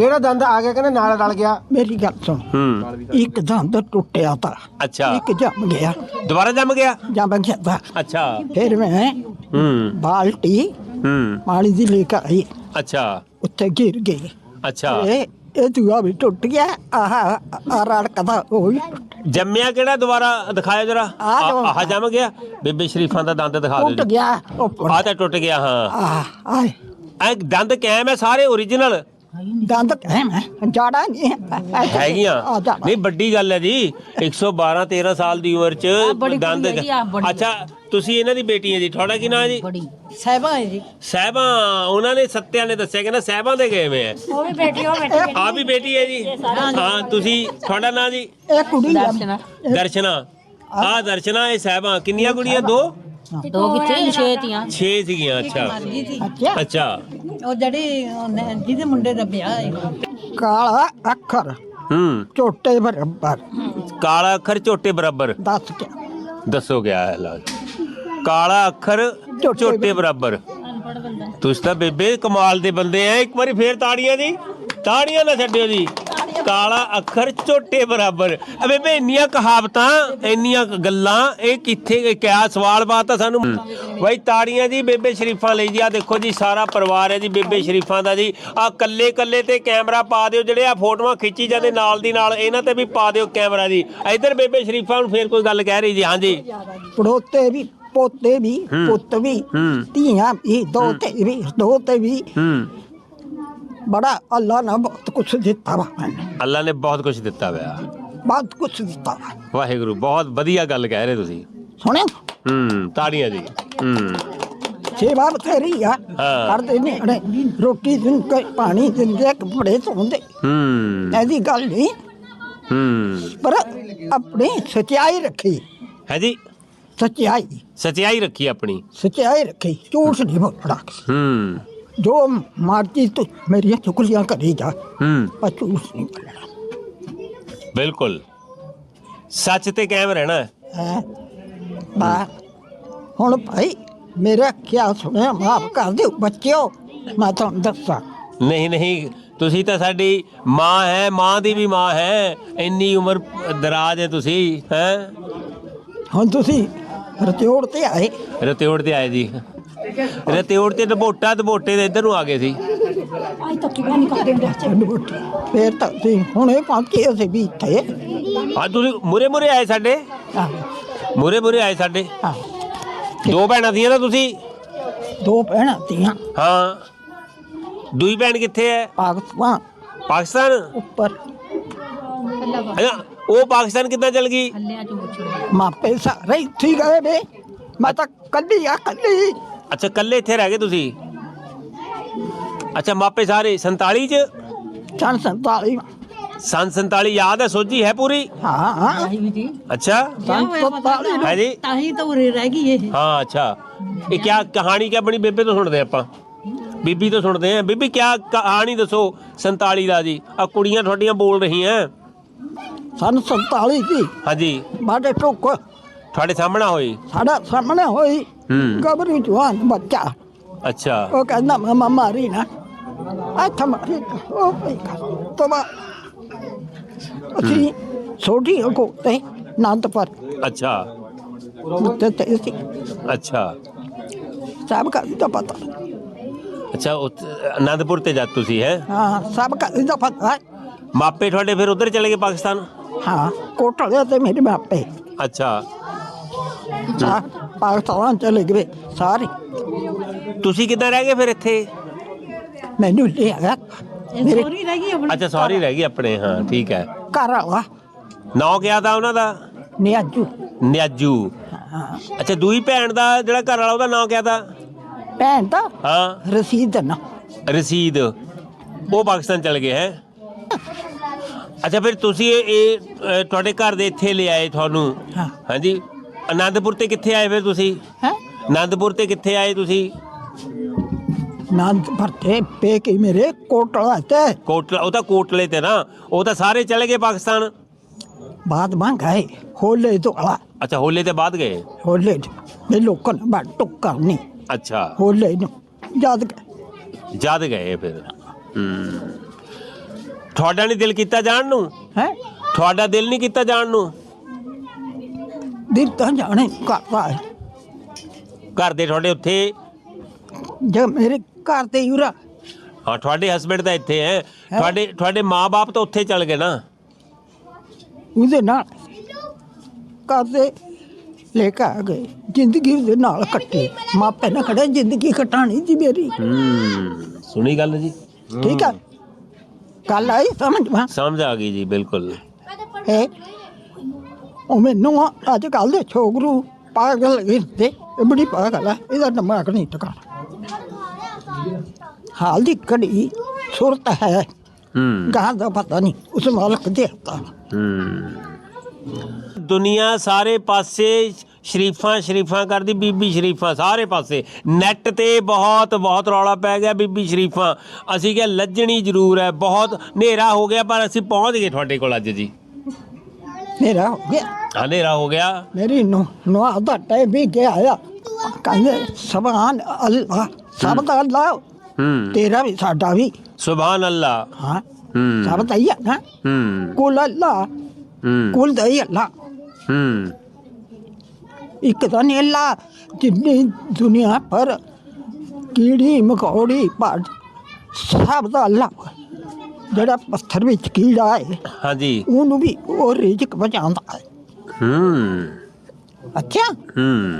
ਕਿਹੜਾ ਦੰਦ ਆ ਗਿਆ ਕਹਿੰਦੇ ਨਾਲ ਰਲ ਗਿਆ। ਮੇਰੀ ਗੱਲ ਸੁਣ। ਹੂੰ। ਇੱਕ ਦੰਦ ਟੁੱਟਿਆ ਤਾ ਅੱਛਾ। ਇੱਕ ਜੰਮ ਗਿਆ। ਦੁਬਾਰਾ ਜੰਮ ਗਿਆ? ਜੰਮ ਗਿਆ ਤਾ। ਅੱਛਾ। ਫਿਰ ਮੈਂ ਹੂੰ। ਬਾਲਟੀ ਹੂੰ। ਪਾਣੀ ਦੀ ਲੈ ਕੇ ਆਈ। ਅੱਛਾ। ਉੱਤੇ ਗਿਰ ਗਈ। ਅੱਛਾ। ਇਹ ਇਹ ਦੂਆ ਵੀ ਟੁੱਟ ਗਿਆ। ਆਹ ਆ ਰੜਕਦਾ ਟੁੱਟ- ਜੰਮਿਆ ਕਿਹੜਾ? ਦੁਬਾਰਾ ਦਿਖਾਇਓ ਜਰਾ। ਆਹ। ਆਹ ਜੰਮ ਗਿਆ। ਬੇਬੇ ਸ਼ਰੀਫਾਂ ਦਾ ਦੰਦ ਦਿਖਾ ਟੁੱਟ ਦਿਓ ਜੀ। ਗਿਆ। ਉੱਪਰ ਆਹ ਤਾਂ ਟੁੱਟ ਗਿਆ ਹਾਂ। ਆਹ ਆਏ। ਐ ਦੰਦ ਕਾਇਮ ਹੈ ਸਾਰੇ ਓਰੀਜਨਲ ਦੰਦ ਹੈ ਜਾੜਾ ਨਹੀਂ ਹੈ। ਹੈਗੀਆਂ? ਆ ਜਾੜਾ ਨਹੀਂ ਵੱਡੀ ਗੱਲ ਹੈ ਜੀ 112 13 ਸਾਲ ਦੀ ਉਮਰ ਚ ਦੰਦ ਅੱਛਾ ਤੁਸੀਂ ਇਹਨਾਂ ਦੀ ਬੇਟੀ ਹੈ ਜੀ ਤੁਹਾਡਾ ਕੀ ਨਾਮ ਜੀ? ਸਹਿਬਾ ਹੈ ਜੀ। ਸਹਿਬਾਂ ਉਹਨਾਂ ਨੇ ਸੱਤਿਆ ਨੇ ਦੱਸਿਆ ਕਹਿੰਦਾ ਸਹਿਬਾਂ ਦੇ ਗਏ ਹੋਏ ਆ। ਉਹ ਵੀ ਬੇਟੀ ਉਹ ਬੇਟੀ ਆ ਵੀ ਬੇਟੀ ਹੈ ਜੀ। ਹਾਂ ਤੁਸੀਂ ਤੁਹਾਡਾ ਨਾਮ ਜੀ? ਇਹ ਕੁੜੀ। ਦਰਸ਼ਨਾ। ਆ ਦਰਸ਼ਨਾ ਇਹ ਸਹਿਬਾਂ ਕਿੰਨੀਆਂ ਕੁੜੀਆਂ? ਦੋ? ਦੋ ਕਿੱਥੇ? ਛੇ ਤੀਆਂ 6 ਸੀਗੀਆਂ ਅੱਛਾ। ਅੱਛਾ। ਅੱਛਾ। ਉਹ ਜਿਹੜੀ ਉਹਨੇ- ਜਿਹਦੇ ਮੁੰਡੇ ਦਾ ਵਿਆਹ ਹੈ। ਕਾਲਾ ਅੱਖਰ। ਹੂੰ। ਝੋਟੇ ਬਰਾਬਰ। ਕਾਲਾ ਅੱਖਰ ਝੋਟੇ ਬਰਾਬਰ। ਦੱਸ ਕੇ ਦੱਸੋ ਕਿਆ ਹੈ ਲਾਜ ਕਾਲਾ ਅੱਖਰ ਝੋਟੇ ਝੋਟੇ ਬਰਾਬਰ। ਤੁਸੀਂ ਤਾਂ ਬੇਬੇ ਕਮਾਲ ਦੇ ਬੰਦੇ ਆ। ਇੱਕ ਵਾਰੀ ਫੇਰ ਤਾੜੀਆਂ ਜੀ ਤਾੜੀਆਂ ਨਾ ਛੱਡਿਓ ਜੀ। ਕਾਲਾ ਅੱਖਰ ਝੋਟੇ ਬਰਾਬਰ। ਆ ਬੇਬੇ ਇੰਨੀਆਂ ਕਹਾਵਤਾਂ ਇੰਨੀਆਂ ਕੁ ਗੱਲਾਂ ਇਹ ਕਿੱਥੇ ਕਿਆ ਸਵਾਲ ਬਾਤ ਆ ਸਾਨੂੰ? ਬਾਈ ਤਾੜੀਆਂ ਜੀ ਬੇਬੇ ਸ਼ਰੀਫਾਂ ਲਈ ਜੀ ਆ ਦੇਖੋ ਜੀ ਸਾਰਾ ਪਰਿਵਾਰ ਹੈ ਜੀ ਬੇਬੇ ਸ਼ਰੀਫਾਂ ਦਾ ਜੀ। ਆ ਕੱਲੇ ਕੱਲੇ ਤੇ ਕੈਮਰਾ ਪਾ ਦਿਓ ਜਿਹੜੇ ਆ ਫੋਟੋਆਂ ਖਿੱਚੀ ਜਾਂਦੇ ਨਾਲ ਦੀ ਨਾਲ ਇਹਨਾਂ ਤੇ ਵੀ ਪਾ ਦਿਓ ਕੈਮਰਾ ਜੀ। ਇੱਧਰ ਬੇਬੇ ਸ਼ਰੀਫਾਂ ਨੂੰ ਫੇਰ ਕੋਈ ਗੱਲ ਕਹਿ ਰਹੀ ਜੀ ਹਾਂਜੀ। ਪੜੋਤੇ ਵੀ ਪੋਤੇ ਵੀ ਪੁੱਤ ਵੀ। ਧੀਆਂ ਵੀ ਦੋਤੇ ਵੀ ਦੋਤੇ ਵੀ। ਬੜਾ ਅੱਲਾ ਨੇ ਬਹੁਤ ਕੁਛ ਦਿੱਤਾ ਵਾ ਮੈਨੂੰ ਅੱਲਾ ਨੇ ਬਹੁਤ ਕੁਝ ਦਿੱਤਾ ਹੋਇਆ ਬਹੁਤ ਕੁਛ ਦਿੱਤਾ ਵਾ ਵਾਹਿਗੁਰੂ ਬਹੁਤ ਵਧੀਆ ਗੱਲ ਕਹਿ ਰਹੇ ਤੁਸੀਂ ਸੁਣਿਆ ਹੂੰ ਤਾੜੀਆਂ ਜੀ ਹੂੰ ਸੇਵਾ ਬਥੇਰੀ ਆ ਹਾਂ। ਕਰਦੇ ਨੇ ਅੜੇ ਰੋਟੀ ਦਿੰਦੇ ਪਾਣੀ ਦਿੰਦੇ ਕੱਪੜੇ ਧੋਂਦੇ ਹੂੰ ਐਦੀ ਗੱਲ ਨਹੀਂ ਹੂੰ ਪਰ ਆਪਣੀ ਸਚਾਈ ਰੱਖੀ ਹੈ ਜੀ ਸਚਾਈ ਸਚਾਈ ਰੱਖੀ ਆਪਣੀ ਸਚਾਈ ਰੱਖੀ ਝੂਠ ਨਹੀਂ ਬੋਲਣਾ ਹੂੰ ਜੋ ਮਰਜ਼ੀ ਤੂੰ ਮੇਰੀਆਂ ਚੁਗਲੀਆਂ ਕਰੀ ਜਾ। ਹੂੰ। ਪਰ ਝੂਠ ਨਹੀਂ ਬੋਲਣਾ ਬਿਲਕੁਲ। ਸੱਚ ਤੇ ਕਾਇਮ ਰਹਿਣਾ। ਹੈ। ਹੈ? ਬਾ। ਹੁਣ ਭਾਈ ਮੇਰਾ ਕਿਆ ਸੁਣਿਆ ਮਾਫ ਕਰ ਦਿਓ ਬੱਚਿਓ ਮੈਂ ਤੁਹਾਨੂੰ ਦੱਸਾਂ। ਨਹੀਂ ਨਹੀਂ ਤੁਸੀਂ ਤਾਂ ਸਾਡੀ ਮਾਂ ਹੈ ਮਾਂ ਦੀ ਵੀ ਮਾਂ ਹੈ। ਇੰਨੀ ਉਮਰ ਦਰਾਜ ਹੈ ਤੁਸੀਂ ਹੈ? ਹੁਣ ਤੁਸੀਂ ਰਤਿਓੜ ਤੇ ਆਏ। ਰਤਿਓੜ ਤੇ ਆਏ ਜੀ। ਰਤਿਓੜ ਤੇ ਦਬੋਟਾ ਦਬੋਟੇ ਦੇ ਇੱਧਰ ਨੂੰ ਆ ਗਏ ਸੀ। ਅੱਜ ਤੱਕ ਕਿਵੇਂ ਨਹੀਂ ਕਰਦੇ ਹੁੰਦੇ ਫੇਰ ਤਾਂ ਤੁਸੀਂ ਹੁਣੇ ਪਹੁੰਚੇ ਅਸੀਂ ਵੀ ਇੱਥੇ। ਆ ਤੁਸੀਂ ਮੁਰੇ ਮੁਰੇ ਆਏ ਸਾਡੇ? ਆਹ, ਮੁਰੇ ਮੁਰੇ ਆਏ ਸਾਡੇ। ਆਹ, ਦੋ ਭੈਣਾਂ ਸੀਆਂ ਨਾ ਤੁਸੀਂ? ਦੋ ਭੈਣਾਂ ਤੀਆਂ ਹਾਂ। ਦੂਈ ਭੈਣ ਕਿੱਥੇ ਹੈ ਪਾਕਿਸਤਾਨ। ਪਾਕਿਸਤਾਨ? ਉੱਪਰ। ਅੱਛਾ ਉਹ ਪਾਕਿਸਤਾਨ ਕਿੱਦਾਂ ਚਲ ਗਈ? ਮਾਪੇ ਸਾਰੇ ਇੱਥੇ ਹੀ ਗਏ ਮੈਂ ਤਾਂ ਕੱਲੀ ਆ ਕੱਲੀ ਅੱਛਾ ਕੱਲੇ ਇੱਥੇ ਰਹਿ ਗਏ ਤੁਸੀਂ? ਅੱਛਾ ਮਾਪੇ ਸਾਰੇ 47 ਚ? ਸਨ 47 ਸੰਨ 47 ਯਾਦ ਹੈ ਸੋਝੀ ਹੈ ਪੂਰੀ? ਹਾਂ ਹਾਂ ਅੱਛਾ। ਸਨ 47 ਹੈ ਜੀ। ਤਾਂ ਹੀ ਤਾਂ ਉਰੇ ਰਹਿ ਗਈ ਇਹ। ਹਾਂ ਅੱਛਾ। ਇਹ ਕਿਆ ਕਹਾਣੀ ਕਿਆ ਬਣੀ? ਬੇਬੇ ਤੋਂ ਸੁਣਦੇ ਆਪਾਂ। ਬੀਬੀ ਤੋਂ ਸੁਣਦੇ ਆ ਬੀਬੀ ਕਿਆ ਕਹਾਣੀ ਦੱਸੋ 47 ਦਾ ਜੀ? ਆ ਕੁੜੀਆਂ ਤੁਹਾਡੀਆਂ ਬੋਲ ਰਹੀਆਂ। ਸਨ 47 ਦੀ ਹਾਂਜੀ। ਬਾਡੇ ਟੁੱਕ ਤੁਹਾਡੇ ਸਾਹਮਣੇ ਹੋਈ। ਸਾਡਾ ਸਾਹਮਣੇ ਹੋਈ। ਹੂੰ। ਗਬਰੂ ਜਵਾਨ ਬੱਚਾ। ਅੱਛਾ। ਉਹ ਕਹਿੰਦਾ ਮਮਾ ਮਾਰੀ ਨਾ ਅੱਛਾ ਮਾਰੀ ਉਹ ਪਈ ਤਬਾ ਅਸੀਂ ਛੋਟੀ ਕੋ ਤੇ ਨੰਦ ਪਰ ਅੱਛਾ। ਉੱਤੇ ਤੇ ਸੀ ਅੱਛਾ। ਸਭ ਕਾ ਦਾ ਪਤਾ। ਅੱਛਾ ਉੱਥੇ ਆਨੰਦਪੁਰ ਤੇ ਜਾ ਤੁਸੀਂ ਹੈ? ਹਾਂ ਸਭ ਕਾ ਦਾ ਪਤਾ ਮਾਪੇ ਤੁਹਾਡੇ ਫਿਰ ਉਧਰ ਚਲੇ ਗਏ ਪਾਕਿਸਤਾਨ? ਹਾਂ ਕੋਟਲੇ ਤੇ ਮੇਰੇ ਮਾਪੇ। ਅੱਛਾ। ਹਾਂ। ਪਾਕਿਸਤਾਨ ਚਲੇ ਗਏ ਸਾਰੇ। ਤੁਸੀਂ ਕਿੱਦਾਂ ਰਹਿ ਗਏ ਫਿਰ ਇੱਥੇ? ਮੈਨੂੰ ਲਿਆ ਇਹ ਮੇਰੇ ਸੋਰੀ ਰਹਿ ਗਈ ਆਪਣੀ। ਅੱਛਾ ਸੌਰੀ ਰਹਿ ਗਈ ਆਪਣੇ ਹਾਂ ਠੀਕ ਹੈ। ਘਰ ਵਾਲਾ ਨਾਂ ਕਿਆ ਤਾਂ ਉਹਨਾਂ ਦਾ? ਨਿਆਜੂ। ਨਿਆਜੂ। ਹਾਂ। ਅੱਛਾ ਦੂਈ ਭੈਣ ਦਾ ਜਿਹੜਾ ਘਰ ਵਾਲਾ ਉਹਦਾ ਨਾਂ ਕਿਆ ਤਾਂ? ਭੈਣ ਦਾ? ਹਾਂ। ਰਸੀਦ ਨਾ। ਰਸੀਦ। ਉਹ ਪਾਕਿਸਤਾਨ ਚਲ ਗਏ ਹੈ? ਅੱਛਾ ਫਿਰ ਤੁਸੀਂ ਇਹ ਇਹ, ਅ, ਤੁਹਾਡੇ ਘਰ ਦੇ ਇੱਥੇ ਲੈ ਆਏ ਤੁਹਾਨੂੰ? ਹਾਂ। ਹਾਂਜੀ। ਆਨੰਦਪੁਰ ਤੇ ਕਿੱਥੇ ਆਏ ਫਿਰ ਤੁਸੀਂ? ਹੈ? ਆਨੰਦਪੁਰ ਤੇ ਕਿੱਥੇ ਆਏ ਤੁਸੀਂ? ਨੰਦ ਭਰਤੇ ਪੇ ਕੇ ਮੇਰੇ ਕੋਟਲਾ ਤੇ। ਕੋਟਲਾ ਉਹ ਤਾਂ ਕੋਟਲੇ ਤੇ ਨਾ ਉਹ ਤਾਂ ਸਾਰੇ ਚਲੇ ਗਏ ਪਾਕਿਸਤਾਨ? ਬਾਦ ਮੰਗਾਏ ਹੋਲੇ ਤੋਂ ਆਲਾ ਅੱਛਾ ਹੋਲੇ ਤੇ ਬਾਅਦ ਗਏ? ਹੋਲੇ ਮੇ ਲੋਕਾਂ ਨੇ ਬੜ ਟੁੱਕ ਕਰਨੀ ਅੱਛਾ। ਹੋਲੇ ਨੂੰ ਜਦ ਗਏ ਜਦ ਗਏ ਫਿਰ। ਹੂੰ। ਤੁਹਾਡਾ ਨਹੀਂ ਦਿਲ ਕੀਤਾ ਜਾਣ ਨੂੰ? ਹੈ? ਤੁਹਾਡਾ ਦਿਲ ਨਹੀਂ ਕੀਤਾ ਜਾਣ ਨੂੰ? ਦਿਲ ਤਾਂ ਜਾਣੇ ਕਰਦਾ ਹੈ ਘਰ ਦੇ ਤੁਹਾਡੇ ਉੱਥੇ? ਜੇ ਮੇਰੇ ਘਰ ਤੇ ਯੂਰਾ ਹਾਂ ਤੁਹਾਡੇ ਹਸਬੰਡ ਤਾਂ ਇੱਥੇ ਹੈ। ਤੁਹਾਡੇ ਤੁਹਾਡੇ ਮਾਪੇ ਤਾਂ ਉੱਥੇ ਚਲ ਗਏ ਨਾ। ਉਹਦੇ ਨਾਲ ਘਰ ਦੇ ਲੈ ਕੇ ਆ ਗਏ। ਜ਼ਿੰਦਗੀ ਉਹਦੇ ਨਾਲ ਕੱਟੀ। ਮਾਪੇ ਨੇ ਖੜੇ ਜ਼ਿੰਦਗੀ ਕਟਾਣੀ ਸੀ ਮੇਰੀ। ਹੂੰ ਸੁਣੀ ਗੱਲ ਜੀ। ਠੀਕ ਹੈ। ਕੱਲ ਆਈ ਸਮਝ ਮਾ ਸਮਝ ਆ ਗਈ ਜੀ ਬਿਲਕੁਲ। ਹੈ? ਉਹ ਮੈਨੂੰ ਅੱਜ ਕੱਲ ਦੇ ਛੋਗਰੂ ਪਾਗਲ ਗਿਰਦੇ ਇਹ ਬੜੀ ਪਾਗਲ ਹੈ ਇਹਦਾ ਦਿਮਾਗ ਨਹੀਂ ਟਿਕਾਣਾ ਹਾਲ ਦੀ ਕੜੀ ਸੁਰਤ ਹੈ ਹੂੰ ਗਾਂ ਦਾ ਪਤਾ ਨਹੀਂ ਉਸ ਮਾਲਕ ਦੇ ਹੱਥਾਂ ਹੂੰ ਦੁਨੀਆ ਸਾਰੇ ਪਾਸੇ ਸ਼ਰੀਫਾਂ ਸ਼ਰੀਫਾਂ ਕਰਦੀ ਬੀਬੀ ਸ਼ਰੀਫਾਂ ਸਾਰੇ ਪਾਸੇ। ਨੈਟ ਤੇ ਬਹੁਤ ਬਹੁਤ ਰੌਲਾ ਪੈ ਗਿਆ ਬੀਬੀ ਸ਼ਰੀਫਾਂ। ਅਸੀਂ ਕਿਹਾ ਲੱਜਣੀ ਜ਼ਰੂਰ ਹੈ ਬਹੁਤ ਹਨੇਰਾ ਹੋ ਗਿਆ ਪਰ ਅਸੀਂ ਪਹੁੰਚ ਗਏ ਤੁਹਾਡੇ ਕੋਲ ਅੱਜ ਜੀ। ਮੇਰਾ ਹੋ ਗਿਆ। ਹਨੇਰਾ ਹੋ ਗਿਆ। ਮੇਰੀ ਨੂੰ ਨਵਾ ਦਾ ਟਾਈਮ ਵੀ ਗਿਆ ਆ। ਕਹਿੰਦੇ ਸਭਾਨ ਅੱਲਾਹ ਸਭ ਦਾ ਅੱਲਾਹ ਹੂੰ। ਤੇਰਾ ਵੀ ਸਾਡਾ ਵੀ। ਸੁਭਾਨ ਅੱਲਾ। ਹਾਂ। ਹੂੰ। ਸਭ ਦਾ ਹੀ ਹੈ ਨਾ। ਹੂੰ। ਕੁਲ ਅੱਲਾਹ ਹੂੰ। ਕੁਲ ਦਾ ਹੀ ਅੱਲਾਹ ਹੂੰ। ਇੱਕ ਤਾਂ ਨਹੀਂ ਅੱਲਾ ਜਿੰਨੀ ਦੁਨੀਆ ਪਰ ਕੀੜੀ ਮਕੌੜੀ ਪੜ ਸਭ ਦਾ ਅੱਲਾ। ਜਿਹੜਾ ਪੱਥਰ ਵਿੱਚ ਕੀੜਾ ਹੈ ਹਾਂਜੀ। ਉਹਨੂੰ ਵੀ ਉਹ ਰਿਜਕ ਬਚਾਉਂਦਾ ਹੈ। ਹੂੰ। ਅੱਛਾ? ਹੂੰ।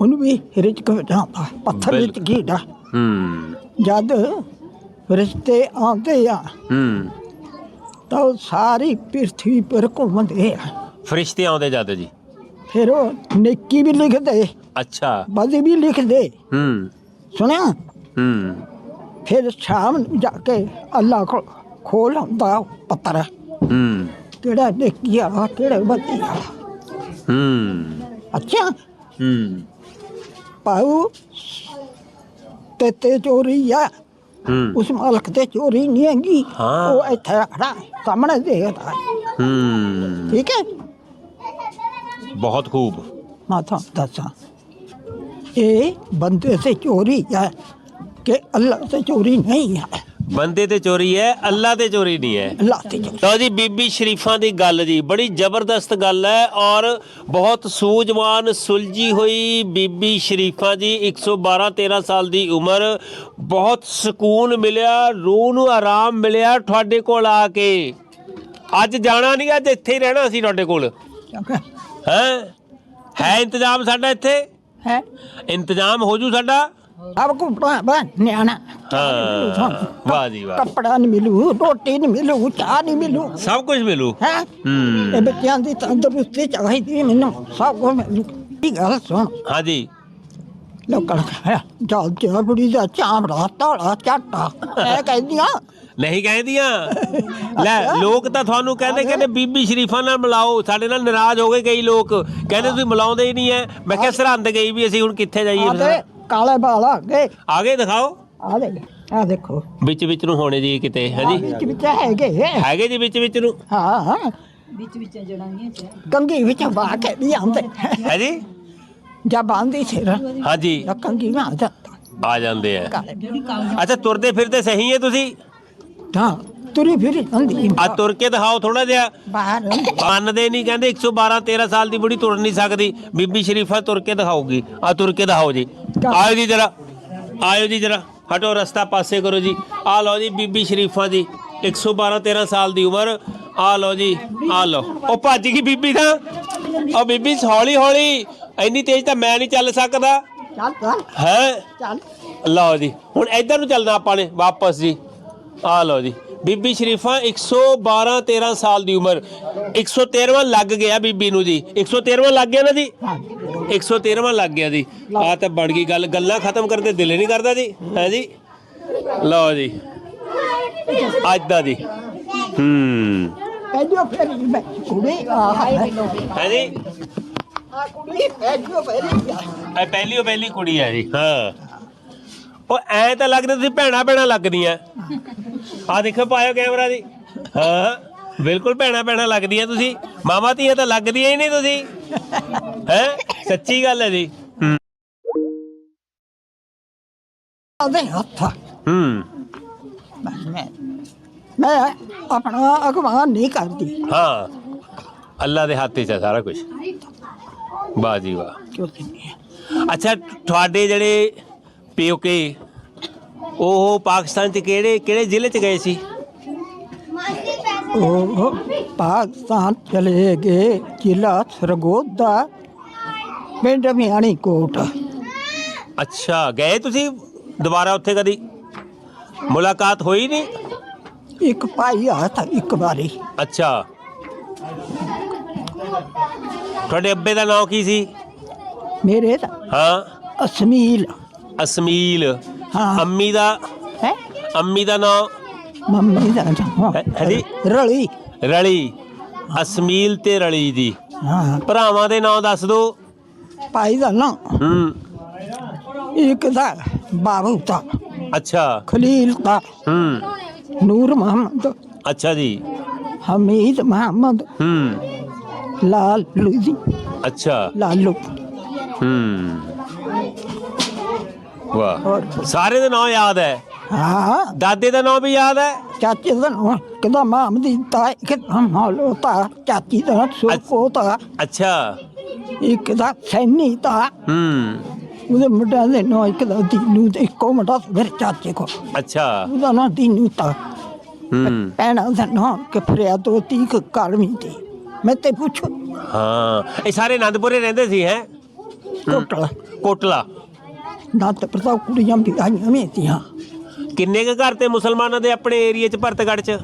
ਉਹਨੂੰ ਵੀ ਰਿਜਕ ਬਚਾਉਂਦਾ ਹੈ। ਪੱਥਰ ਵਿੱਚ ਕੀੜਾ। ਹੂੰ। ਜਦ ਰਿਸ਼ਤੇ ਆਉਂਦੇ ਆ ਹੂੰ। ਤਾਂ ਉਹ ਸਾਰੀ ਪ੍ਰਿਥਵੀ ਪਰ ਘੁੰਮਦੇ ਆ। ਫਰਿਸ਼ਤੇ ਆਉਂਦੇ ਜਾਂਦੇ ਜੀ? ਫਿਰ ਉਹ ਨੇਕੀ ਵੀ ਲਿਖਦੇ ਅੱਛਾ। ਬਦੀ ਵੀ ਲਿਖਦੇ। ਹੂੰ। ਸੁਣਿਆ? ਹੂੰ। ਫਿਰ ਸ਼ਾਮ ਨੂੰ ਜਾ ਕੇ ਅੱਲਾ ਕੋਲ ਖੋਲ ਹੁੰਦਾ ਪੱਤਰ। ਹੂੰ। ਕਿਹੜਾ ਨੇਕੀ ਆ ਕਿਹੜਾ ਬਦੀ ਆ। ਹੂੰ। ਅੱਛਾ। ਹੂੰ। ਪਾਉ ਤੇ ਤੇ ਚੋਰੀ ਆ। ਹੂੰ। ਉਸ ਮਾਲਕ ਤੇ ਚੋਰੀ ਨਹੀਂ ਹੈਗੀ। ਹਾਂ। ਉਹ ਇੱਥੇ ਖੜਾ ਸਾਹਮਣੇ ਦੇਖਦਾ ਹੈ। ਠੀਕ ਹੈ? ਬਹੁਤ ਖੂਬ। ਮੈਂ ਤੁਹਾਨੂੰ ਦੱਸਾਂ ਇਹ ਬੰਦੇ ਤੇ ਚੋਰੀ ਹੈ ਕਿ ਅੱਲਾ ਤੇ ਚੋਰੀ ਨਹੀਂ ਹੈ। ਬੰਦੇ ਤੇ ਚੋਰੀ ਹੈ ਅੱਲਾ ਤੇ ਚੋਰੀ ਨਹੀਂ ਹੈ। ਅੱਲਾ ਤੇ ਚੋਰੀ। ਲਓ ਜੀ ਬੀਬੀ ਸ਼ਰੀਫਾਂ ਦੀ ਗੱਲ ਜੀ ਬੜੀ ਜ਼ਬਰਦਸਤ ਗੱਲ ਹੈ ਔਰ ਬਹੁਤ ਸੂਝਵਾਨ ਸੁਲਝੀ ਹੋਈ ਬੀਬੀ ਸ਼ਰੀਫਾਂ ਜੀ 112 13 ਸਾਲ ਦੀ ਉਮਰ ਬਹੁਤ ਸਕੂਨ ਮਿਲਿਆ ਰੂਹ ਨੂੰ ਆਰਾਮ ਮਿਲਿਆ ਤੁਹਾਡੇ ਕੋਲ ਆ ਕੇ। ਅੱਜ ਜਾਣਾ ਨਹੀਂ ਅੱਜ ਇੱਥੇ ਹੀ ਰਹਿਣਾ ਸੀ ਤੁਹਾਡੇ ਕੋਲ। ਹੈ? ਹੈ ਇੰਤਜ਼ਾਮ ਸਾਡਾ ਇੱਥੇ? ਹੈ। ਇੰਤਜ਼ਾਮ ਹੋ ਜੂ ਸਾਡਾ? ਨਿਆਣਾ। ਹਾਂ ਵਾਹ ਜੀ ਵਾਹ। ਕੱਪੜਾ ਨਹੀਂ ਮਿਲੂ ਰੋਟੀ ਨਹੀਂ ਮਿਲੂ ਚਾਹ ਨਹੀਂ ਮਿਲੂ। ਸਭ ਕੁਝ ਮਿਲੂ। ਹੈ? ਹੂੰ। ਇਹ ਬੱਚਿਆਂ ਦੀ ਤੰਦਰੁਸਤੀ ਚਾਹੀਦੀ ਮੈਨੂੰ ਸਭ ਕੁਝ ਮਿਲੂ। ਕੀ ਗੱਲ ਸੁਣ। ਹਾਂਜੀ ਲੋਕਾਂ ਨੇ ਕਿਹਾ ਜਲ ਜਾ ਬੁੜੀ ਦਾ ਚਾਮੜਾ ਧੌਲਾ ਝਾਟਾ ਇਹ ਕਹਿੰਦੀਆਂ। ਨਹੀਂ ਕਹਿੰਦੀਆਂ। ਲੈ ਲੋਕ ਤਾਂ ਤੁਹਾਨੂੰ ਕਹਿੰਦੇ ਕਹਿੰਦੇ ਬੀਬੀ ਸ਼ਰੀਫਾਂ ਨਾਲ ਮਿਲਾਓ। ਸਾਡੇ ਨਾਲ ਨਾਰਾਜ਼ ਹੋ ਗਏ ਕਈ ਲੋਕ। ਕਹਿੰਦੇ ਤੁਸੀਂ ਮਿਲਾਉਂਦੇ ਹੀ ਨਹੀਂ ਐ। ਮੈਂ ਕਿਹਾ ਸਰਹੰਦ ਗਈ ਵੀ ਅਸੀਂ ਹੁਣ ਕਿੱਥੇ ਜਾਈਏ? ਫਿਰ? ਕਾਲੇ ਬਾਲ ਆ ਗਏ। ਆਗੇ ਦਿਖਾਓ। ਆ ਦੇ ਆ ਦੇਖੋ। ਵਿੱਚ ਵਿੱਚ ਨੂੰ ਹੋਣੇ ਜੀ ਕਿਤੇ ਹੈ ਜੀ? ਵਿੱਚ ਵਿੱਚ ਹੈਗੇ। ਹੈਗੇ ਜੀ ਵਿੱਚ ਵਿੱਚ ਨੂੰ? ਹਾਂ ਵਿੱਚ ਵਿੱਚ ਜੜਾਂਗੀਆਂ ਚ। ਕੰਗੀ ਵਿੱਚ ਬਾ ਕੇ ਵੀ ਆਉਂਦੇ। ਹੈ ਜੀ? ਜਾਂ ਬੰਦੀ ਸਿਰ। ਹਾਂਜੀ। ਕੰਗੀ ਨਾ ਜਾਂਦਾ ਆ ਜਾਂਦੇ ਆ। ਅੱਛਾ ਤੁਰਦੇ ਫਿਰਦੇ ਸਹੀ ਹੈ ਤੁਸੀਂ? ਤਾਂ ਤੁਰੀ ਫਿਰੀ ਹੁੰਦੀ ਆ ਤੁਰ ਕੇ ਦਿਖਾਓ ਥੋੜਾ ਜਿਹਾ। ਬਾਹਰ ਹੁੰਦੀ। ਮੰਨਦੇ ਨਹੀਂ ਕਹਿੰਦੇ 112 13 ਸਾਲ ਦੀ ਬੁੜੀ ਤੁਰ ਨਹੀਂ ਸਕਦੀ। ਬੀਬੀ ਸ਼ਰੀਫਾ ਤੁਰ ਕੇ ਦਿਖਾਊਗੀ। ਆ ਤੁਰ ਕੇ ਦਿਖਾਓ ਜੀ। ਆਇਓ ਜੀ ਜਰਾ। ਆਇਓ ਜੀ ਜਰਾ। ਹਟੋ ਰਸਤਾ ਪਾਸੇ ਕਰੋ ਜੀ। ਆ ਲਓ ਜੀ ਬੀਬੀ ਸ਼ਰੀਫਾ ਜੀ 112 13 ਸਾਲ ਦੀ ਉਮਰ। ਆ ਲਓ ਜੀ ਆ ਲਓ। ਉਹ ਭੱਜ ਗਈ ਬੀਬੀ ਤਾਂ। ਉਹ ਬੀਬੀ ਹੌਲੀ ਹੌਲੀ। ਇੰਨੀ ਤੇਜ਼ ਤਾਂ ਮੈਂ ਨਹੀਂ ਚੱਲ ਸਕਦਾ। ਚੱਲ ਚੱਲ। ਹੈ? ਚੱਲ। ਲਓ ਜੀ। ਹੁਣ ਇੱਧਰ ਨੂੰ ਚੱਲਣਾ ਆਪਾਂ ਨੇ। ਵਾਪਸ ਜੀ। ਆ ਲਓ ਜੀ। ਬੀਬੀ ਸ਼ਰੀਫਾ 112 13 ਸਾਲ ਦੀ ਉਮਰ। 113ਵਾਂ ਲੱਗ ਗਿਆ ਬੀਬੀ ਨੂੰ ਜੀ। 113ਵਾਂ ਲੱਗ ਗਿਆ ਨਾ ਜੀ? 113ਵਾਂ ਲੱਗ ਗਿਆ ਜੀ। ਆ ਤਾਂ ਬਣ ਗਈ ਗੱਲ। ਗੱਲਾਂ ਖਤਮ ਕਰਦੇ ਦਿਲ ਨਹੀਂ ਕਰਦਾ ਜੀ। ਹੈ ਜੀ? ਲਓ ਜੀ। ਅੱਜ ਦਾ ਜੀ। ਹੂੰ। ਐਜੋ ਫਿਰ ਮੈਂ ਕੁੜੀ ਆ ਹੈ ਹੈ ਜੀ? ਆ ਕੁੜੀ ਐਜੋ ਫਿਰ ਇਹ ਪਹਿਲੀ ਉਹ ਪਹਿਲੀ ਕੁੜੀ ਹੈ ਜੀ। ਹਾਂ। ਉਹ ਐ ਤਾਂ ਲੱਗਦਾ ਤੁਸੀਂ ਭੈਣਾ ਭੈਣਾ ਲੱਗਦੀਆਂ। ਆ ਦੇਖੋ ਪਾਇਓ ਕੈਮਰਾ ਜੀ ਹਾਂ ਬਿਲਕੁਲ ਭੈਣਾ ਭੈਣਾ ਲੱਗਦੀਆਂ ਤੁਸੀਂ। ਮਾਮਾ ਧੀਆਂ ਤਾਂ ਲੱਗਦੀਆਂ ਹੀ ਨਹੀਂ ਤੁਸੀਂ। ਹੈ? ਸੱਚੀ ਗੱਲ ਹੈ ਜੀ। ਹੱਥ ਹੂੰ। ਮੈਂ ਮੈਂ ਆਪਣਾ ਅਗਵਾਨ ਨਹੀਂ ਕਰਦੀ। ਹਾਂ। ਅੱਲਾ ਦੇ ਹੱਥ 'ਚ ਹੈ ਸਾਰਾ ਕੁਝ ਵਾਹ ਜੀ ਵਾਹ। ਕਿਉਂ ਅੱਛਾ ਤੁਹਾਡੇ ਜਿਹੜੇ ਪਿਓਕੇ ਉਹ ਪਾਕਿਸਤਾਨ 'ਚ ਕਿਹੜੇ ਕਿਹੜੇ ਜ਼ਿਲ੍ਹੇ 'ਚ ਗਏ ਸੀ? ਉਹ ਪਾਕਿਸਤਾਨ ਚਲੇ ਗਏ ਜ਼ਿਲ੍ਹਾ ਸਰਗੋਦਾ ਪਿੰਡ ਮਿਆਣੀ ਕੋਟ ਅੱਛਾ ਗਏ ਤੁਸੀਂ ਦੁਬਾਰਾ ਉੱਥੇ ਕਦੀ? ਮੁਲਾਕਾਤ ਹੋਈ ਨਹੀਂ? ਇੱਕ ਭਾਈ ਆ ਤਾਂ ਇੱਕ ਵਾਰੀ। ਅੱਛਾ। ਤੁਹਾਡੇ ਅੱਬੇ ਦਾ ਨਾਮ ਕੀ ਸੀ? ਮੇਰੇ ਦਾ ਹਾਂ। ਅਸਮੀਲ। ਅਸਮੀਲ। ਹਾਂ। ਅੰਮੀ ਦਾ ਹੈ? ਅੰਮੀ ਦਾ ਨਾਮ ਮੰਮੀ ਦਾ ਨਾਮ ਹੈ- ਹੈ ਜੀ? ਰਲੀ। ਰਲੀ। ਅਸਮੀਲ ਤੇ ਰਲੀ ਜੀ ਹਾਂ। ਭਰਾਵਾਂ ਦੇ ਨਾਮ ਦੱਸ ਦਿਓ ਭਾਈ ਦਾ ਨਾਮ ਹੂੰ। ਇੱਕ ਦਾ ਬਾਬੂ ਦਾ। ਅੱਛਾ। ਖਲੀਲ ਦਾ। ਹੂੰ। ਨੂਰ ਮੁਹੰਮਦ। ਅੱਛਾ ਜੀ। ਹਮੀਦ ਮੁਹੰਮਦ। ਹੂੰ। ਲਾਲ ਲੁਧੀ ਅੱਛਾ। ਲਾਲੂ। ਹੂੰ। ਵਾਹ। ਸਾਰੇ ਦੇ ਨਾਮ ਯਾਦ ਹੈ। ਹਾਂ। ਦਾਦੇ ਦਾ ਨਾਮ ਵੀ ਯਾਦ ਹੈ? ਚਾਚੇ ਦਾ ਨਾਮ ਕਿਦਾ ਮਾਮ ਦੀ ਤਾਈ ਕਿਦਾ ਮਾਲੋ ਤਾ ਚਾਚੀ ਦਾ ਸੁਕੋ ਤਾ ਅੱਛਾ ਇੱਕ ਦਾ ਸੈਨੀ ਤਾ ਹੂੰ। ਉਹਦੇ ਮੁੰਡਿਆਂ ਦੇ ਨਾਂ ਇੱਕ ਦਾ ਦੀਨੂ ਤੇ ਇੱਕੋ ਮੁੰਡਾ ਸੀ ਮੇਰੇ ਚਾਚੇ ਕੋ ਅੱਛਾ। ਉਹਦਾ ਨਾਂ ਦੀਨੂ ਤਾ। ਹੂੰ। ਪੈਣਾ ਦਾ ਨਾਂ ਕਿ ਫਰਿਆ ਦੋ ਤੀਕ ਕਾਲਮੀ ਦੀ। ਮੈਂ ਤੇ ਪੁੱਛੋ। ਹਾਂ। ਇਹ ਸਾਰੇ ਆਨੰਦਪੁਰੇ ਰਹਿੰਦੇ ਸੀ ਹੈ? ਕੋਟਲਾ। ਕੋਟਲਾ। ਤੇ ਪ੍ਰਤਾਪ ਕੁੜੀਆਂ ਵੀ ਆਈਆਂ ਵੀ ਤੀਆਂ। ਕਿੰਨੇ ਕੁ ਘਰ ਤੇ ਮੁਸਲਮਾਨਾਂ ਦੇ ਆਪਣੇ ਏਰੀਏ ਚ ਭਰਤਗੜ ਚ?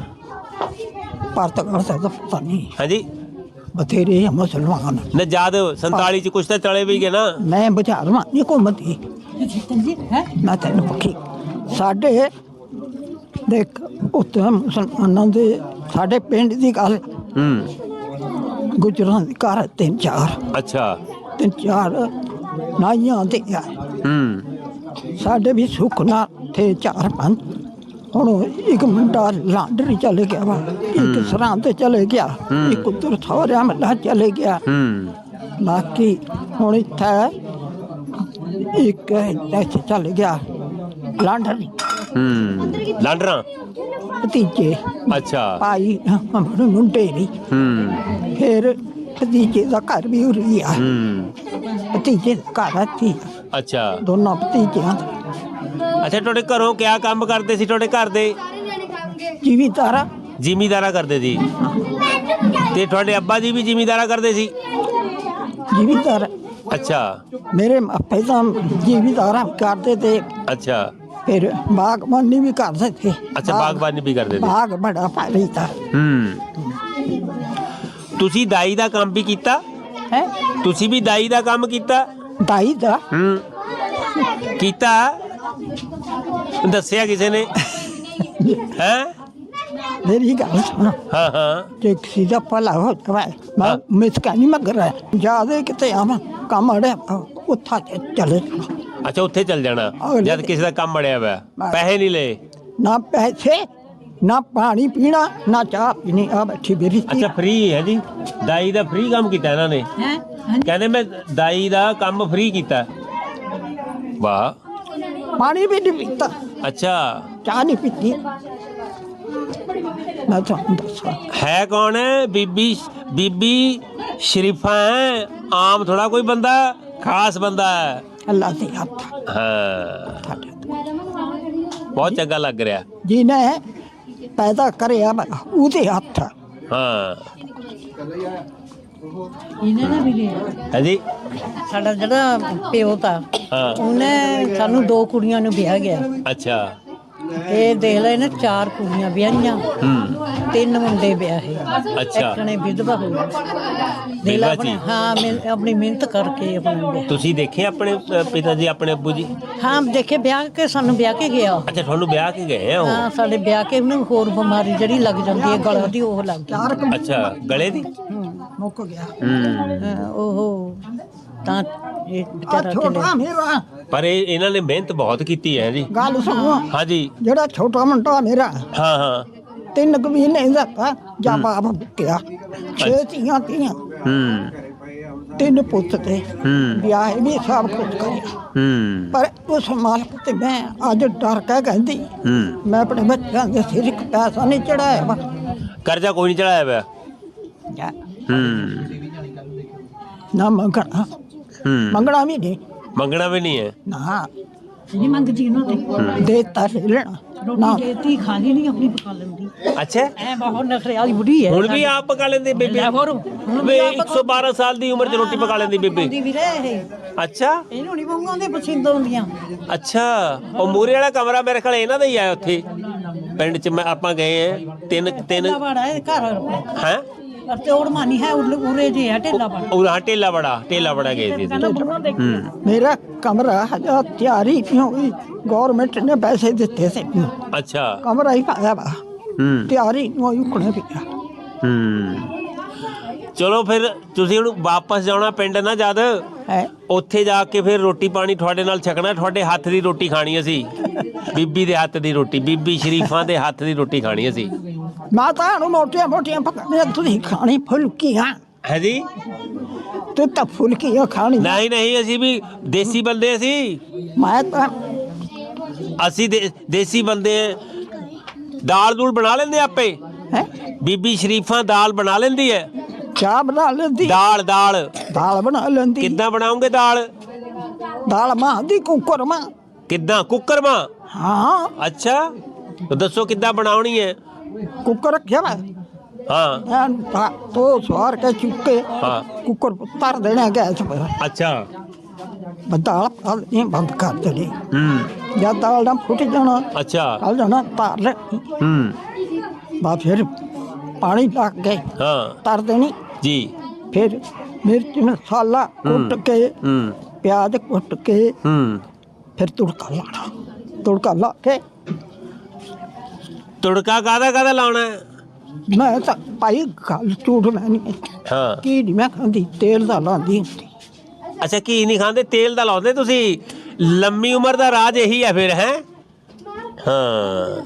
ਭਾਰਤ ਦਾ ਤਾਂ ਪਤਾ ਨਹੀਂ। ਹਾਂਜੀ। ਬਥੇਰੇ ਆ ਮੁਸਲਮਾਨ। ਨਾ ਜਦ 47 ਚ ਕੁਛ ਤਾਂ ਚਲੇ ਵੀ ਗਏ ਨਾ। ਮੈਂ ਬਾਜ਼ਾਰ ਮਾਂ ਨਹੀਂ ਘੁੰਮਦੀ ਮੈਂ ਤੈਨੂੰ ਪੱਕੀ ਸਾਡੇ ਦੇਖ ਉੱਤੇ ਮੁਸਲਮਾਨਾਂ ਦੇ ਸਾਡੇ ਪਿੰਡ ਦੀ ਗੱਲ। ਹੂੰ। ਗੁਜਰਾਂ ਦੇ ਘਰ ਤਿੰਨ ਚਾਰ। ਅੱਛਾ। ਤਿੰਨ ਚਾਰ ਨਾਈਆਂ ਦੇ ਆ ਹੂੰ। ਸਾਡੇ ਵੀ ਸੁੱਖ ਨਾਲ ਥੇ ਚਾਰ ਪੰਜ ਹੁਣ ਇੱਕ ਮੁੰਡਾ ਲਾਂਡਰੀ ਚਲੇ ਗਿਆ ਵਾ ਇੱਕ ਸਰਾਂ ਤੇ ਚਲੇ ਗਿਆ ਇੱਕ ਉਧਰ ਥੋੜਿਆ ਮੱਲਾ ਚਲੇ ਗਿਆ। ਹੂੰ। ਬਾਕੀ ਹੁਣ ਇੱਥੇ ਇੱਕ ਇੱਥੇ ਚਲੇ ਗਿਆ ਲਾਂਡਰੀ। ਹੂੰ। ਲਾਂਡਰਾ? ਭਤੀਜੇ। ਅੱਛਾ। ਭਾਈ ਮੁੰਡੇ ਵੀ ਹੂੰ। ਫਿਰ ਭਤੀਜੇ ਦਾ ਘਰ ਵੀ ਉਰੀ ਆ। ਹੂੰ। ਭਤੀਜੇ ਦਾ ਘਰ ਆਤੀ ਅੱਛਾ। ਦੋਨੋਂ ਭਤੀਜਿਆਂ ਦਾ। ਅੱਛਾ ਤੁਹਾਡੇ ਘਰੋਂ ਕਿਆ ਕੰਮ ਕਰਦੇ ਸੀ ਤੁਹਾਡੇ ਘਰ ਦੇ? ਜੀਵੀਦਾਰਾ ਜ਼ਿਮੀਦਾਰਾ ਕਰਦੇ ਸੀ। ਤੇ ਤੁਹਾਡੇ ਅੱਬਾ ਜੀ ਵੀ ਜ਼ਿਮੀਦਾਰਾ ਕਰਦੇ ਸੀ? ਜੀਵੀਦਾਰ ਅੱਛਾ। ਮੇਰੇ ਮਾਪੇ ਤਾਂ ਜੀਵੀਦਾਰਾ ਕਰਦੇ ਤੇ ਅੱਛਾ। ਫਿਰ ਬਾਗਬਾਨੀ ਵੀ ਕਰਦੇ ਥੇ ਅੱਛਾ ਬਾਗਬਾਨੀ ਵੀ ਕਰਦੇ ਸੀ ਬਾਗ ਬੜਾ ਭਾਰੀ ਤਾਂ। ਹੂੰ। ਤੁਸੀਂ ਦਾਈ ਦਾ ਕੰਮ ਵੀ ਕੀਤਾ? ਹੈ? ਤੁਸੀਂ ਵੀ ਦਾਈ ਦਾ ਕੰਮ ਕੀਤਾ? ਦਾਈ ਦਾ? ਹੂੰ। ਕੀਤਾ? ਦੱਸਿਆ ਕਿਸੇ ਨੇ? ਹੈ? ਮੇਰੀ ਗੱਲ ਸੁਣ। ਹਾਂ ਹਾਂ। ਜੇ ਕਿਸੇ ਦਾ ਭਲਾ ਹੋ। ਜਾਵੇ ਮੈਂ ਮਿਸਕਾ ਨਹੀਂ ਮਗਰ ਹੈ ਜਾਦੇ ਕਿਤੇ ਆਵਾਂ ਕੰਮ ਅੜਿਆ ਉੱਥਾ ਤੇ ਚਲੇ। ਜਾਣਾ। ਅੱਛਾ ਉੱਥੇ ਚੱਲ ਜਾਣਾ ਜਦ ਕਿਸੇ ਦਾ ਕੰਮ ਅੜਿਆ ਹੋਇਆ ਪੈਸੇ ਨਹੀਂ ਲਏ। ਨਾ ਪੈਸੇ ਨਾ ਪਾਣੀ ਪੀਣਾ ਨਾ ਚਾਹ ਪੀਣੀ। ਆ ਬੈਠੀ ਧੀ। ਅੱਛਾ ਫ੍ਰੀ ਹੈ ਜੀ। ਦਾਈ ਦਾ ਫ੍ਰੀ ਕੰਮ ਕੀਤਾ ਇਹਨਾਂ ਨੇ। ਹੈ? ਕਹਿੰਦੇ ਮੈਂ ਦਾਈ ਦਾ ਕੰਮ ਫ੍ਰੀ ਕੀਤਾ। ਵਾਹ। ਪਾਣੀ ਵੀ ਨਹੀਂ ਪੀਤਾ। ਅੱਛਾ। ਚਾਹ ਨਹੀਂ ਪੀਤੀ। ਮੈਂ ਤੁਹਾਨੂੰ ਦੱਸਾਂ। ਹੈ ਕੌਣ ਹੈ? ਬੀਬੀ ਬੀਬੀ ਸ਼ਰੀਫਾ ਹੈ। ਆਮ ਥੋੜਾ ਕੋਈ ਬੰਦਾ ਖਾਸ ਬੰਦਾ ਹੈ? ਅੱਲਾ ਦੇ ਹੱਥ। ਹਾਂ। ਬਹੁਤ ਚੰਗਾ ਲੱਗ ਰਿਹਾ। ਜਿਹਨੇ ਪੈਦਾ ਕਰਿਆ ਵਾ, ਉਹਦੇ ਹੱਥ। ਆ। ਹਾਂ। ਇਹਨਾਂ ਨੇ ਵੀ ਹੈ ਜੀ ਸਾਡਾ ਜਿਹੜਾ ਪਿਓ ਤਾਂ ਹਾਂ। ਉਹਨੇ ਸਾਨੂੰ ਦੋ ਕੁੜੀਆਂ ਨੂੰ ਵਿਆਹ ਗਿਆ। ਅੱਛਾ। ਇਹ ਦੇਖ ਲੈ ਇਹਨੇ ਚਾਰ ਕੁੜੀਆਂ ਵਿਆਹੀਆਂ। ਹੂੰ। ਤਿੰਨ ਮੁੰਡੇ ਵਿਆਹੇ। ਅੱਛਾ। ਇੱਕ ਨੇ ਵਿਧਵਾ ਹੋਈ ਦੇਖ ਲੈ ਵਿਧਵਾ ਆਪਣੇ? ਹਾਂ ਮਿਹ- ਆਪਣੀ ਮਿਹਨਤ ਕਰਕੇ ਆਪਣਾ ਵਿਆਹ। ਤੁਸੀਂ ਦੇਖੇ ਆਪਣੇ ਅ, ਪਿਤਾ ਜੀ ਆਪਣੇ ਅੱਬੂ ਜੀ? ਹਾਂ ਦੇਖੇ ਵਿਆਹ ਕੇ ਸਾਨੂੰ ਵਿਆਹ ਕੇ ਗਿਆ ਅੱਛਾ ਤੁਹਾਨੂੰ ਵਿਆਹ ਕੇ ਗਏ ਆ ਉਹ? ਹਾਂ ਸਾਡੇ ਵਿਆਹ ਕੇ ਉਹਨੂੰ ਹੋਰ ਬਿਮਾਰੀ ਜਿਹੜੀ ਲੱਗ ਜਾਂਦੀ ਹੈ ਗਲਾ ਦੀ ਉਹ ਲੱਗ ਗਈ ਅੱਛਾ ਗਲੇ ਦੀ? ਮੁੱਕ ਗਿਆ। ਹੂੰ। ਹਾਂ, ਉਹ ਤਾਂ ਇਹ ਆ ਵਿਚਾਰਾ ਛੋਟਾ ਚਲੇ ਮੇਰਾ। ਪਰ ਇਹ ਇਹਨਾਂ ਨੇ ਮਿਹਨਤ ਬਹੁਤ ਕੀਤੀ ਹੈ ਜੀ। ਗੱਲ ਸੁਣੋ। ਹਾਂਜੀ। ਜਿਹੜਾ ਛੋਟਾ ਮੁੰਡਾ ਮੇਰਾ ਹਾਂ ਹਾਂ। ਤਿੰਨ ਕੁ ਮਹੀਨੇ ਦਾ ਤਾ ਜਾਂ ਬਾਪ ਮੁੱਕਿਆ ਛੇ ਧੀਆਂ ਧੀਆਂ। ਹੂੰ। ਤਿੰਨ ਪੁੱਤ ਤੇ। ਹੂੰ। ਵਿਆਹ ਵੀ ਸਭ ਕੁਝ ਕਰਿਆ। ਹੂੰ। ਪਰ ਉਸ ਮਾਲਕ ਤੇ ਮੈਂ ਅੱਜ ਡਰ ਕੇ ਕਹਿੰਦੀ ਹੂੰ। ਮੈਂ ਆਪਣੇ ਬੱਚਿਆਂ ਦੇ ਸਿਰ ਇੱਕ ਪੈਸਾ ਨਹੀਂ ਚੜਾਇਆ ਵਾ। ਕਰਜ਼ਾ ਕੋਈ ਨਹੀਂ ਚੜਾਇਆ ਪਿਆ। ਜਾ, ਹੂੰ। ਨਾ ਮੰਗਣਾ। ਹੂੰ। ਮੰਗਣਾ ਵੀ ਨਹੀਂ। ਮੰਗਣਾ ਵੀ ਨਹੀਂ ਹੈ। ਨਾ। ਨਹੀਂ ਮੰਗਦੀ ਉਹਨਾਂ ਤੇ ਦੇਤਾ ਲੈ ਲੈਣਾ ਨਾ। ਰੋਟੀ ਦੇਤੀ ਖਾ ਲਈ ਨਹੀਂ ਆਪਣੀ ਪਕਾ ਲੈਂਦੀ। ਅੱਛਾ। ਐ ਬਹੁਤ ਨਖਰੇ ਵਾਲੀ ਬੁੜੀ ਹੈ। ਹੁਣ ਵੀ ਆਪ ਪਕਾ ਲੈਂਦੀ ਬੇਬੇ। ਲੈ ਹੋਰ ਹੁਣ ਵੇ 112 ਸਾਲ ਦੀ ਉਮਰ 'ਚ ਰੋਟੀ ਪਕਾ ਲੈਂਦੀ ਬੇਬੇ। ਦੀ ਵੀਰੇ ਇਹ। ਅੱਛਾ। ਇਹਨੂੰ ਨਹੀਂ ਬੰਗਾਂ ਦੇ ਪਸੰਦ ਆਉਂਦੀਆਂ। ਅੱਛਾ। ਉਹ ਮੂਰੇ ਵਾਲਾ ਕਮਰਾ ਮੇਰੇ ਖਿਆਲ ਇਹਨਾਂ ਦਾ ਹੀ ਆ ਉੱਥੇ। ਪਿੰਡ 'ਚ ਮੈਂ ਆਪਾਂ ਗਏ ਆ ਤਿੰਨ ਤਿੰਨ ਹੈ ਘਰ। ਹੈ? ਤੇ ਔਰ ਮਾਨੀ ਹੈ ਉਰ- ਉਰੇ ਜੇ ਹੈ ਢੇਲਾ ਬਾੜਾ। ਉਹ ਹਾਂ ਟੇਲਾ ਬੜਾ ਟੇਲਾ ਬੜਾ ਗਏ ਸੀ। ਅਸੀਂ। ਕਹਿੰਦਾ ਬੁਣਾ ਦੇਖ ਹੂੰ। ਮੇਰਾ ਕਮਰਾ ਹਜਾ ਤਿਆਰੀ ਨਹੀਂ ਹੋਈ? ਗਵਰਨਮੈਂਟ ਨੇ ਪੈਸੇ ਦਿੱਤੇ ਸੀ। ਅੱਛਾ। ਕਮਰਾ ਹੀ ਪਾਇਆ ਵਾ। ਹੂੰ। ਤਿਆਰੀ ਨਹੀਂ ਹੋਈ? ਉਕਣੇ ਪਿਆ ਹੂੰ। ਚਲੋ ਫਿਰ ਤੁਸੀਂ ਹੁਣ ਵਾਪਸ ਜਾਣਾ ਪਿੰਡ ਨਾ ਜਦ? ਹੈ। ਉੱਥੇ ਜਾ ਕੇ ਫਿਰ ਰੋਟੀ ਪਾਣੀ ਤੁਹਾਡੇ ਨਾਲ ਛਕਣਾ ਤੁਹਾਡੇ ਹੱਥ ਦੀ ਰੋਟੀ ਖਾਣੀ ਅਸੀਂ। ਬੀਬੀ ਦੇ ਹੱਥ ਦੀ ਰੋਟੀ ਬੀਬੀ ਸ਼ਰੀਫਾਂ ਦੇ ਹੱਥ ਦੀ ਰੋਟੀ ਖਾਣੀ ਅਸੀਂ। ਮਾਤਾ ਨੂੰ ਮੋਟੀਆਂ ਮੋਟੀਆਂ ਪਕਾਉਣੀਆਂ ਤੁਸੀਂ ਖਾਣੀ ਫੁਲਕੀਆਂ। ਹੈ ਜੀ? ਤੂੰ ਤਾਂ ਫੁਲਕੀਆਂ ਖਾਣੀ ਨਹੀਂ ਨਹੀਂ ਅਸੀਂ ਵੀ ਦੇਸੀ ਬੰਦੇ ਅਸੀਂ। ਮੈਂ ਤਾਂ ਅਸੀਂ ਦੇਸੀ ਬੰਦੇ ਆ ਦਾਲ ਦੂਲ ਬਣਾ ਲੈਂਦੇ ਆਪੇ। ਹੈ? ਬੀਬੀ ਸ਼ਰੀਫਾਂ ਦਾਲ ਬਣਾ ਲੈਂਦੀ ਹੈ। ਚਾਹ ਬਣਾ ਲੈਂਦੀ। ਦਾਲ ਦਾਲ। ਦਾਲ ਬਣਾ ਲੈਂਦੀ। ਕਿੱਦਾਂ ਬਣਾਉਂਗੇ ਦਾਲ? ਦਾਲ ਮਾਂ ਦੀ ਕੁੱਕਰ ਮਾਂ। ਕਿੱਦਾਂ? ਕੁੱਕਰ ਮਾਂ? ਹਾਂ। ਅੱਛਾ। ਤਾਂ ਦੱਸੋ ਕਿੱਦਾਂ ਬਣਾਉਣੀ ਹੈ? ਕੁੱਕਰ ਰੱਖਿਆ ਵਾ। ਹਾਂ। ਐਨ ਤਾਂ ਤੋ ਸਵਾਰ ਕੇ ਚੁੱਕੇ। ਹਾਂ। ਕੁੱਕਰ ਧਰ ਦੇਣਾ ਗੈਸ ਪਰ ਅੱਛਾ। ਦਾਲ ਪਾ ਦੇਣੀ ਬੰਦ ਕਰ ਦੇਣੀ। ਹੂੰ। ਜਦ ਦਾਲ ਨਾ ਫੁੱਟ ਜਾਣਾ। ਅੱਛਾ। ਕੱਲ ਜਾਣਾ ਧਰ ਲੈ। ਹੂੰ। ਬਾ ਫਿਰ ਪਾਣੀ ਲਾ ਕੇ ਹਾਂ। ਧਰ ਦੇਣੀ। ਜੀ। ਫਿਰ ਮਿਰਚ ਮਸਾਲਾ ਕੁੱਟ ਕੇ ਹੂੰ। ਪਿਆਜ਼ ਕੁੱਟ ਕੇ ਹੂੰ। ਫਿਰ ਤੁੜਕਾ ਲਾਣਾ ਤੁੜਕਾ ਲਾ ਕੇ। ਤੁੜਕਾ ਕਾਦਾ ਕਾਦਾ ਲਾਉਣਾ? ਹੈ? ਮੈਂ ਤਾਂ ਭਾਈ ਗੱਲ ਝੂਠ ਮੈਂ ਨਹੀਂ ਹਾਂ। ਕੀ ਨਹੀਂ ਮੈਂ ਖਾਂਦੀ ਤੇਲ ਦਾ ਲਾਂਦੀ ਹੁੰਦੀ। ਅੱਛਾ ਕੀ ਨਹੀਂ ਖਾਂਦੇ? ਤੇਲ ਦਾ ਲਾਉਂਦੇ ਤੁਸੀਂ? ਲੰਮੀ ਉਮਰ ਦਾ ਰਾਜ ਇਹੀ ਹੈ ਫਿਰ ਹੈ? ਹਾਂ।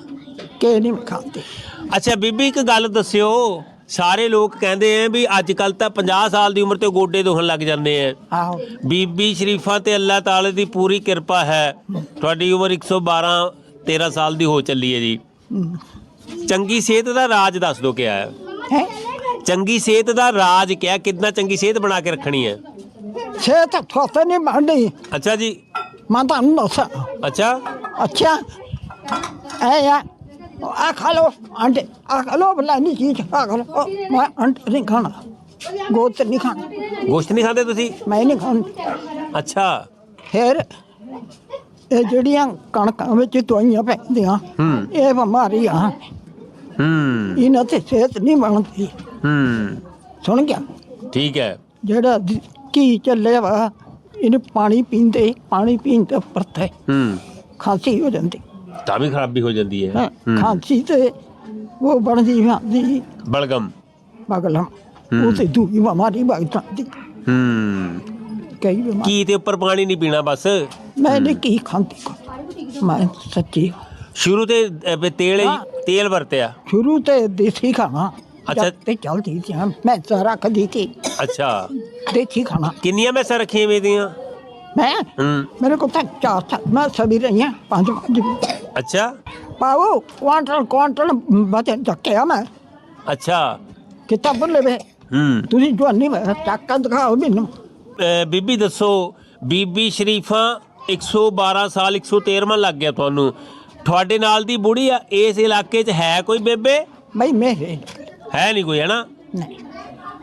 ਕੇ ਨਹੀਂ ਮੈਂ ਖਾਂਦੀ। ਅੱਛਾ ਬੀਬੀ ਇੱਕ ਗੱਲ ਦੱਸਿਓ। ਸਾਰੇ ਲੋਕ ਕਹਿੰਦੇ ਆ ਵੀ ਅੱਜ ਕੱਲ ਤਾਂ 50 ਸਾਲ ਦੀ ਉਮਰ ਤੇ ਗੋਡੇ ਦੁਖਣ ਲੱਗ ਜਾਂਦੇ ਆ। ਆਹੋ। ਬੀਬੀ ਸ਼ਰੀਫਾਂ ਤੇ ਅੱਲਾਹ ਤਾਲੇ ਦੀ ਪੂਰੀ ਕਿਰਪਾ ਹੈ। ਤੁਹਾਡੀ ਉਮਰ 112 13 ਸਾਲ ਦੀ ਹੋ ਚੱਲੀ ਹੈ ਜੀ। ਚੰਗੀ ਸਿਹਤ ਦਾ ਰਾਜ ਦੱਸ ਦਿਓ ਕਿਆ ਹੈ। ਹੈ? ਚੰਗੀ ਸਿਹਤ ਦਾ ਰਾਜ ਕਿਆ ਕਿੰਨਾ ਚੰਗੀ ਸਿਹਤ ਬਣਾ ਕੇ ਰੱਖਣੀ ਹੈ? ਸਿਹਤ ਥੋਤੇ ਨਹੀਂ ਬਣਦੀ। ਅੱਛਾ ਜੀ। ਮੈਂ ਤੁਹਾਨੂੰ ਦੱਸਾਂ। ਅੱਛਾ। ਅੱਛਾ। ਐ ਯਾ ਆ ਖਾ ਲੋ ਅੰਡੇ ਆ ਖਾ ਲੋ ਫਲਾਨੀ ਚੀਜ਼ ਆ ਖਾ ਲੋ ਮੈਂ ਅੰਡੇ ਨਹੀਂ ਖਾਣਾ ਗੋਤ ਨਹੀਂ ਖਾਣਾ। ਗੋਸ਼ਤ ਨਹੀਂ ਖਾਂਦੇ ਤੁਸੀਂ? ਮੈਂ ਨਹੀਂ ਖਾਂਦੀ। ਅੱਛਾ। ਫਿਰ ਇਹ ਜਿਹੜੀਆਂ ਕਣਕਾਂ ਵਿੱਚ ਦਵਾਈਆਂ ਪੈਂਦੀਆਂ ਹੂੰ। ਇਹ ਬਿਮਾਰੀਆਂ ਹੂੰ। ਇਹਨਾਂ ਤੇ ਸਿਹਤ ਨਹੀਂ ਬਣਦੀ। ਹੂੰ। ਸੁਣ ਗਿਆ? ਠੀਕ ਹੈ। ਜਿਹੜਾ ਦ- ਕੀ ਚੱਲਿਆ ਵਾ ਇਹਨੂੰ ਪਾਣੀ ਪੀਂਦੇ ਪਾਣੀ ਪੀਣ ਤੇ ਹੂੰ। ਖਾਂਸੀ ਹੋ ਜਾਂਦੀ। ਤਾਂ ਵੀ ਖਰਾਬੀ ਹੋ ਜਾਂਦੀ ਹੈ। ਹੈਂ। ਹੂੰ। ਖਾਂਸੀ ਤੇ ਉਹ ਬਣਦੀ ਜਾਂਦੀ ਬਲਗਮ। ਬਗਲਮ। ਹੂੰ। ਉਹ ਤੇ ਦੂਜੀ ਬਿਮਾਰੀ ਵਗ ਜਾਂਦੀ। ਹੂੰ। ਕਈ ਬਿਮਾਰੀ ਕੀ ਤੇ ਉੱਪਰ ਪਾਣੀ ਨਹੀਂ ਪੀਣਾ ਬਸ। ਮੈਂ ਨੇ ਕੀ ਖਾਂਦੀ। ਮੈਂ ਸੱਚੀ। ਸ਼ੁਰੂ ਤੇ ਵੀ ਤੇਲ ਹੀ- ਹਾਂ। ਤੇਲ ਵਰਤਿਆ। ਸ਼ੁਰੂ ਤੇ ਦੇਸੀ ਖਾਣਾ। ਅੱਛਾ। ਤੇ ਚਲਦੀ ਸੀ। ਮੈਂ ਸਾਰਾ ਕਦੀ ਸੀ। ਅੱਛਾ। ਦੇਸੀ ਖਾਣਾ। ਕਿੰਨੀਆਂ ਮੈਸਾਂ ਰੱਖੀਆਂ ਵੇਦੀਆਂ ਮੈਂ? ਹੂੰ। ਮੇਰੇ ਕੋਲ ਤਾਂ ਚਾਰ ਸਾਲ ਮੈਂ ਸਭੀ ਰਹੀ ਹਾਂ ਪੰਜ ਪੰਜ। ਅੱਛਾ। ਪਾਓ ਕੁਆਂਟਲ ਕੁਆਂਟਲ ਬਚਨ ਚੱਕਿਆ ਮੈਂ। ਅੱਛਾ। ਕਿਤਾਬ ਬੋਲੇ ਵੇ? ਹੂੰ। ਤੁਸੀਂ ਜਵਾਨੀ ਮੈਂ ਚੱਕਾ ਦਿਖਾਓ ਮੈਨੂੰ। ਅਹ, ਬੀਬੀ ਦੱਸੋ ਬੀਬੀ ਸ਼ਰੀਫਾਂ 112 ਸਾਲ 113ਵਾਂ ਲੱਗ ਗਿਆ ਤੁਹਾਨੂੰ। ਤੁਹਾਡੇ ਨਾਲ ਦੀ ਬੁੜੀ ਆ ਇਸ ਇਲਾਕੇ 'ਚ ਹੈ ਕੋਈ ਬੇਬੇ? ਬਈ ਮੇਰੇ ਹੈ ਨਹੀਂ ਕੋਈ ਹੈ ਨਾ ਨਹੀਂ।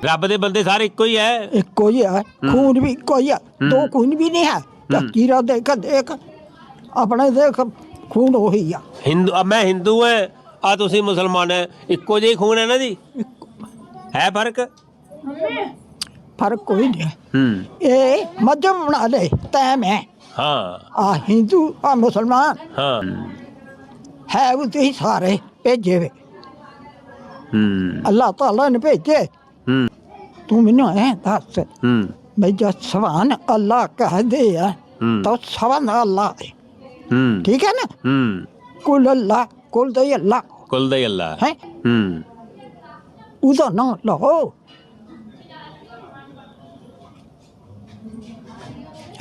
ਰੱਬ ਦੇ ਬੰਦੇ ਸਾਰੇ ਇੱਕੋ ਹੀ ਹੈ। ਇੱਕੋ ਹੀ ਹੈ। ਖੂਨ ਵੀ ਇੱਕੋ ਹੀ ਹੈ ਦੋ ਖੂਨ ਵੀ ਨਹੀਂ ਹੈ। ਤਾਂ। ਕੀਰਾ ਦੇਖ ਦੇਖ। ਆਪਣੇ ਦੇਖ ਖੂਨ ਉਹੀ ਆ। ਹਿੰਦੂ ਆ ਮੈਂ ਹਿੰਦੂ ਹਾਂ ਆ ਤੁਸੀਂ ਮੁਸਲਮਾਨ ਹੈ ਇੱਕੋ ਜਿਹਾ ਹੀ ਖੂਨ ਹੈ ਨਾ ਜੀ ਹੈ ਫ਼ਰਕ? ਫ਼ਰਕ ਕੋਈ ਨਹੀਂ ਹੈ। ਹੂੰ। ਇਹ ਮਜਮ ਬਣਾ ਲੈ ਤੈ ਮੈਂ। ਹਾਂ। ਆ ਹਿੰਦੂ ਆ ਮੁਸਲਮਾਨ। ਹਾਂ। ਹੈ ਉਹ ਤੁਸੀਂ ਸਾਰੇ ਭੇਜੇ ਵੇ। ਹੂੰ। ਅੱਲਾਹ ਤਾਲਾ ਨੇ ਭੇਜੇ। ਹੂੰ। ਤੂੰ ਮੈਨੂੰ ਐ ਦੱਸ ਹੂੰ। ਬਈ ਜਦ ਸਵਾਨ ਅੱਲਾਹ ਕਹਦੇ ਆ ਹੂੰ। ਤਾਂ ਸਵਾਨ ਅੱਲਾਹ ਹੈ। ਹੂੰ ਠੀਕ ਹੈ ਨਾ ਹੂੰ ਕੁਲ ਅੱਲਾਹ ਕੁਲ ਦੇ ਅੱਲਾਹ ਕੁਲ ਦਾ ਹੀ ਅੱਲਾ ਹੈ ਹੈ ਹੂੰ ਉਹਦਾ ਨਾਮ ਲਓ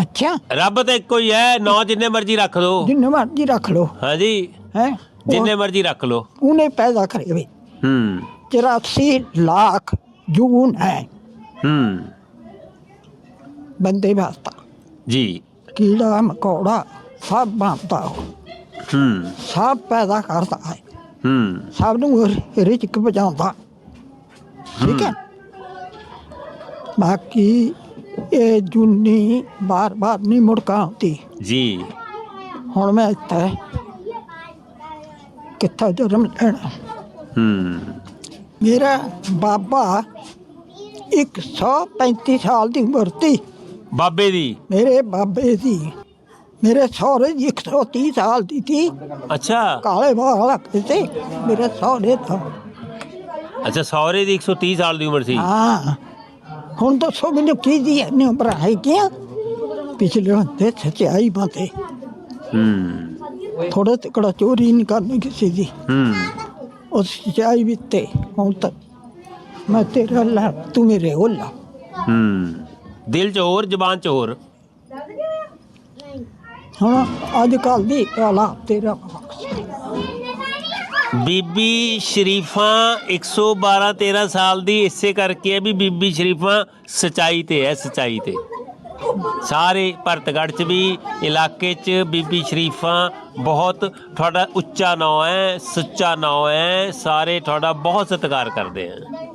ਅੱਛਾ ਰੱਬ ਤਾਂ ਇੱਕੋ ਹੀ ਹੈ ਨਾਂ ਜਿੰਨੇ ਮਰਜ਼ੀ ਰੱਖ ਲਓ ਜਿੰਨੇ ਮਰਜ਼ੀ ਰੱਖ ਲੋ ਹਾਂਜੀ ਹੈ ਜਿੰਨੇ ਮਰਜ਼ੀ ਰੱਖ ਲਓ ਉਹਨੇ ਪੈਦਾ ਕਰੇ ਵੇ ਹੂੰ 84 ਲੱਖ ਜੂਨ ਹੈ ਹੂੰ ਬੰਦੇ ਵਾਸਤਾ ਜੀ ਕੀੜਾ ਮਕੌੜਾ ਸਭ ਉਹ, ਹੂੰ। ਸਭ ਪੈਦਾ ਕਰਦਾ ਹੈ। ਹੂੰ। ਸਭ ਨੂੰ ਰਿਚਕ ਪਹੁੰਚਾਉਂਦਾ। ਠੀਕ ਹੈ। ਬਾਕੀ ਇਹ ਜੁਨੀ ਬਾਰ ਬਾਰ ਨਹੀਂ ਮੁੜਕਾ ਆਉਂਦੀ। ਜੀ। ਹੁਣ ਮੈਂ ਇੱਥੇ ਕਿੱਥਾ ਜਨਮ ਲੈਣਾ। ਹੂੰ। ਮੇਰਾ ਬਾਬਾ 135 ਸਾਲ ਦੀ ਉਮਰ ਸੀ। ਬਾਬੇ ਦੀ? ਮੇਰੇ ਬਾਬੇ ਦੀ। ਮੇਰੇ ਸਹੁਰੇ ਦੀ 130 ਸਾਲ ਦੀ ਸੀ। ਅੱਛਾ। ਕਾਲੇ ਵਾਲ ਰੱਖਦੇ ਸੀ ਮੇਰੇ ਸਹੁਰੇ ਤਾਂ। ਅੱਛਾ ਸੌਰੇ ਦੀ 130 ਸਾਲ ਦੀ ਉਮਰ ਸੀ। ਹਾਂ। ਹੁਣ ਦੱਸੋ ਮੈਨੂੰ ਕੀ ਦੀ ਹੈ ਨੇ ਬਰਾਈ ਕਿਆ ਪਿਛਲੇ ਹੁੰਦੇ ਸਚਾਈ ਬਾਤੇ ਹੂੰ। ਥੋੜਾ ਟਿਕੜਾ ਚੋਰੀ ਨਹੀਂ ਕਰਨੀ ਕਿਸੇ ਦੀ। ਹੂੰ। ਉਸ ਸਚਾਈ ਵੀ ਤੇ ਹੁਣ ਤੱਕ ਮੈਂ ਤੇਰਾ ਅੱਲਾ ਤੂੰ ਮੇਰੇ ਅੱਲਾ ਹੂੰ। ਦਿਲ 'ਚ ਹੋਰ ਜ਼ਬਾਨ 'ਚ ਹੋਰ। ਹੁਣ ਅੱਜ ਕੱਲ ਦੀ ਆਲਾ ਤੇਰਾ ਬੀਬੀ ਸ਼ਰੀਫਾਂ 112 13 ਸਾਲ ਦੀ, ਇਸੇ ਕਰਕੇ ਹੈ ਵੀ ਬੀਬੀ ਸ਼ਰੀਫਾਂ ਸਚਾਈ ਤੇ ਹੈ, ਸਚਾਈ ਤੇ। ਸਾਰੇ ਭਰਤਗੜ੍ਹ ਚ ਵੀ, ਇਲਾਕੇ ਚ ਬੀਬੀ ਸ਼ਰੀਫਾਂ ਬਹੁਤ ਤੁਹਾਡਾ ਉੱਚਾ ਨਾਂ ਹੈ, ਸੱਚਾ ਨਾਂ ਹੈ, ਸਾਰੇ ਤੁਹਾਡਾ ਬਹੁਤ ਸਤਿਕਾਰ ਕਰਦੇ ਆ।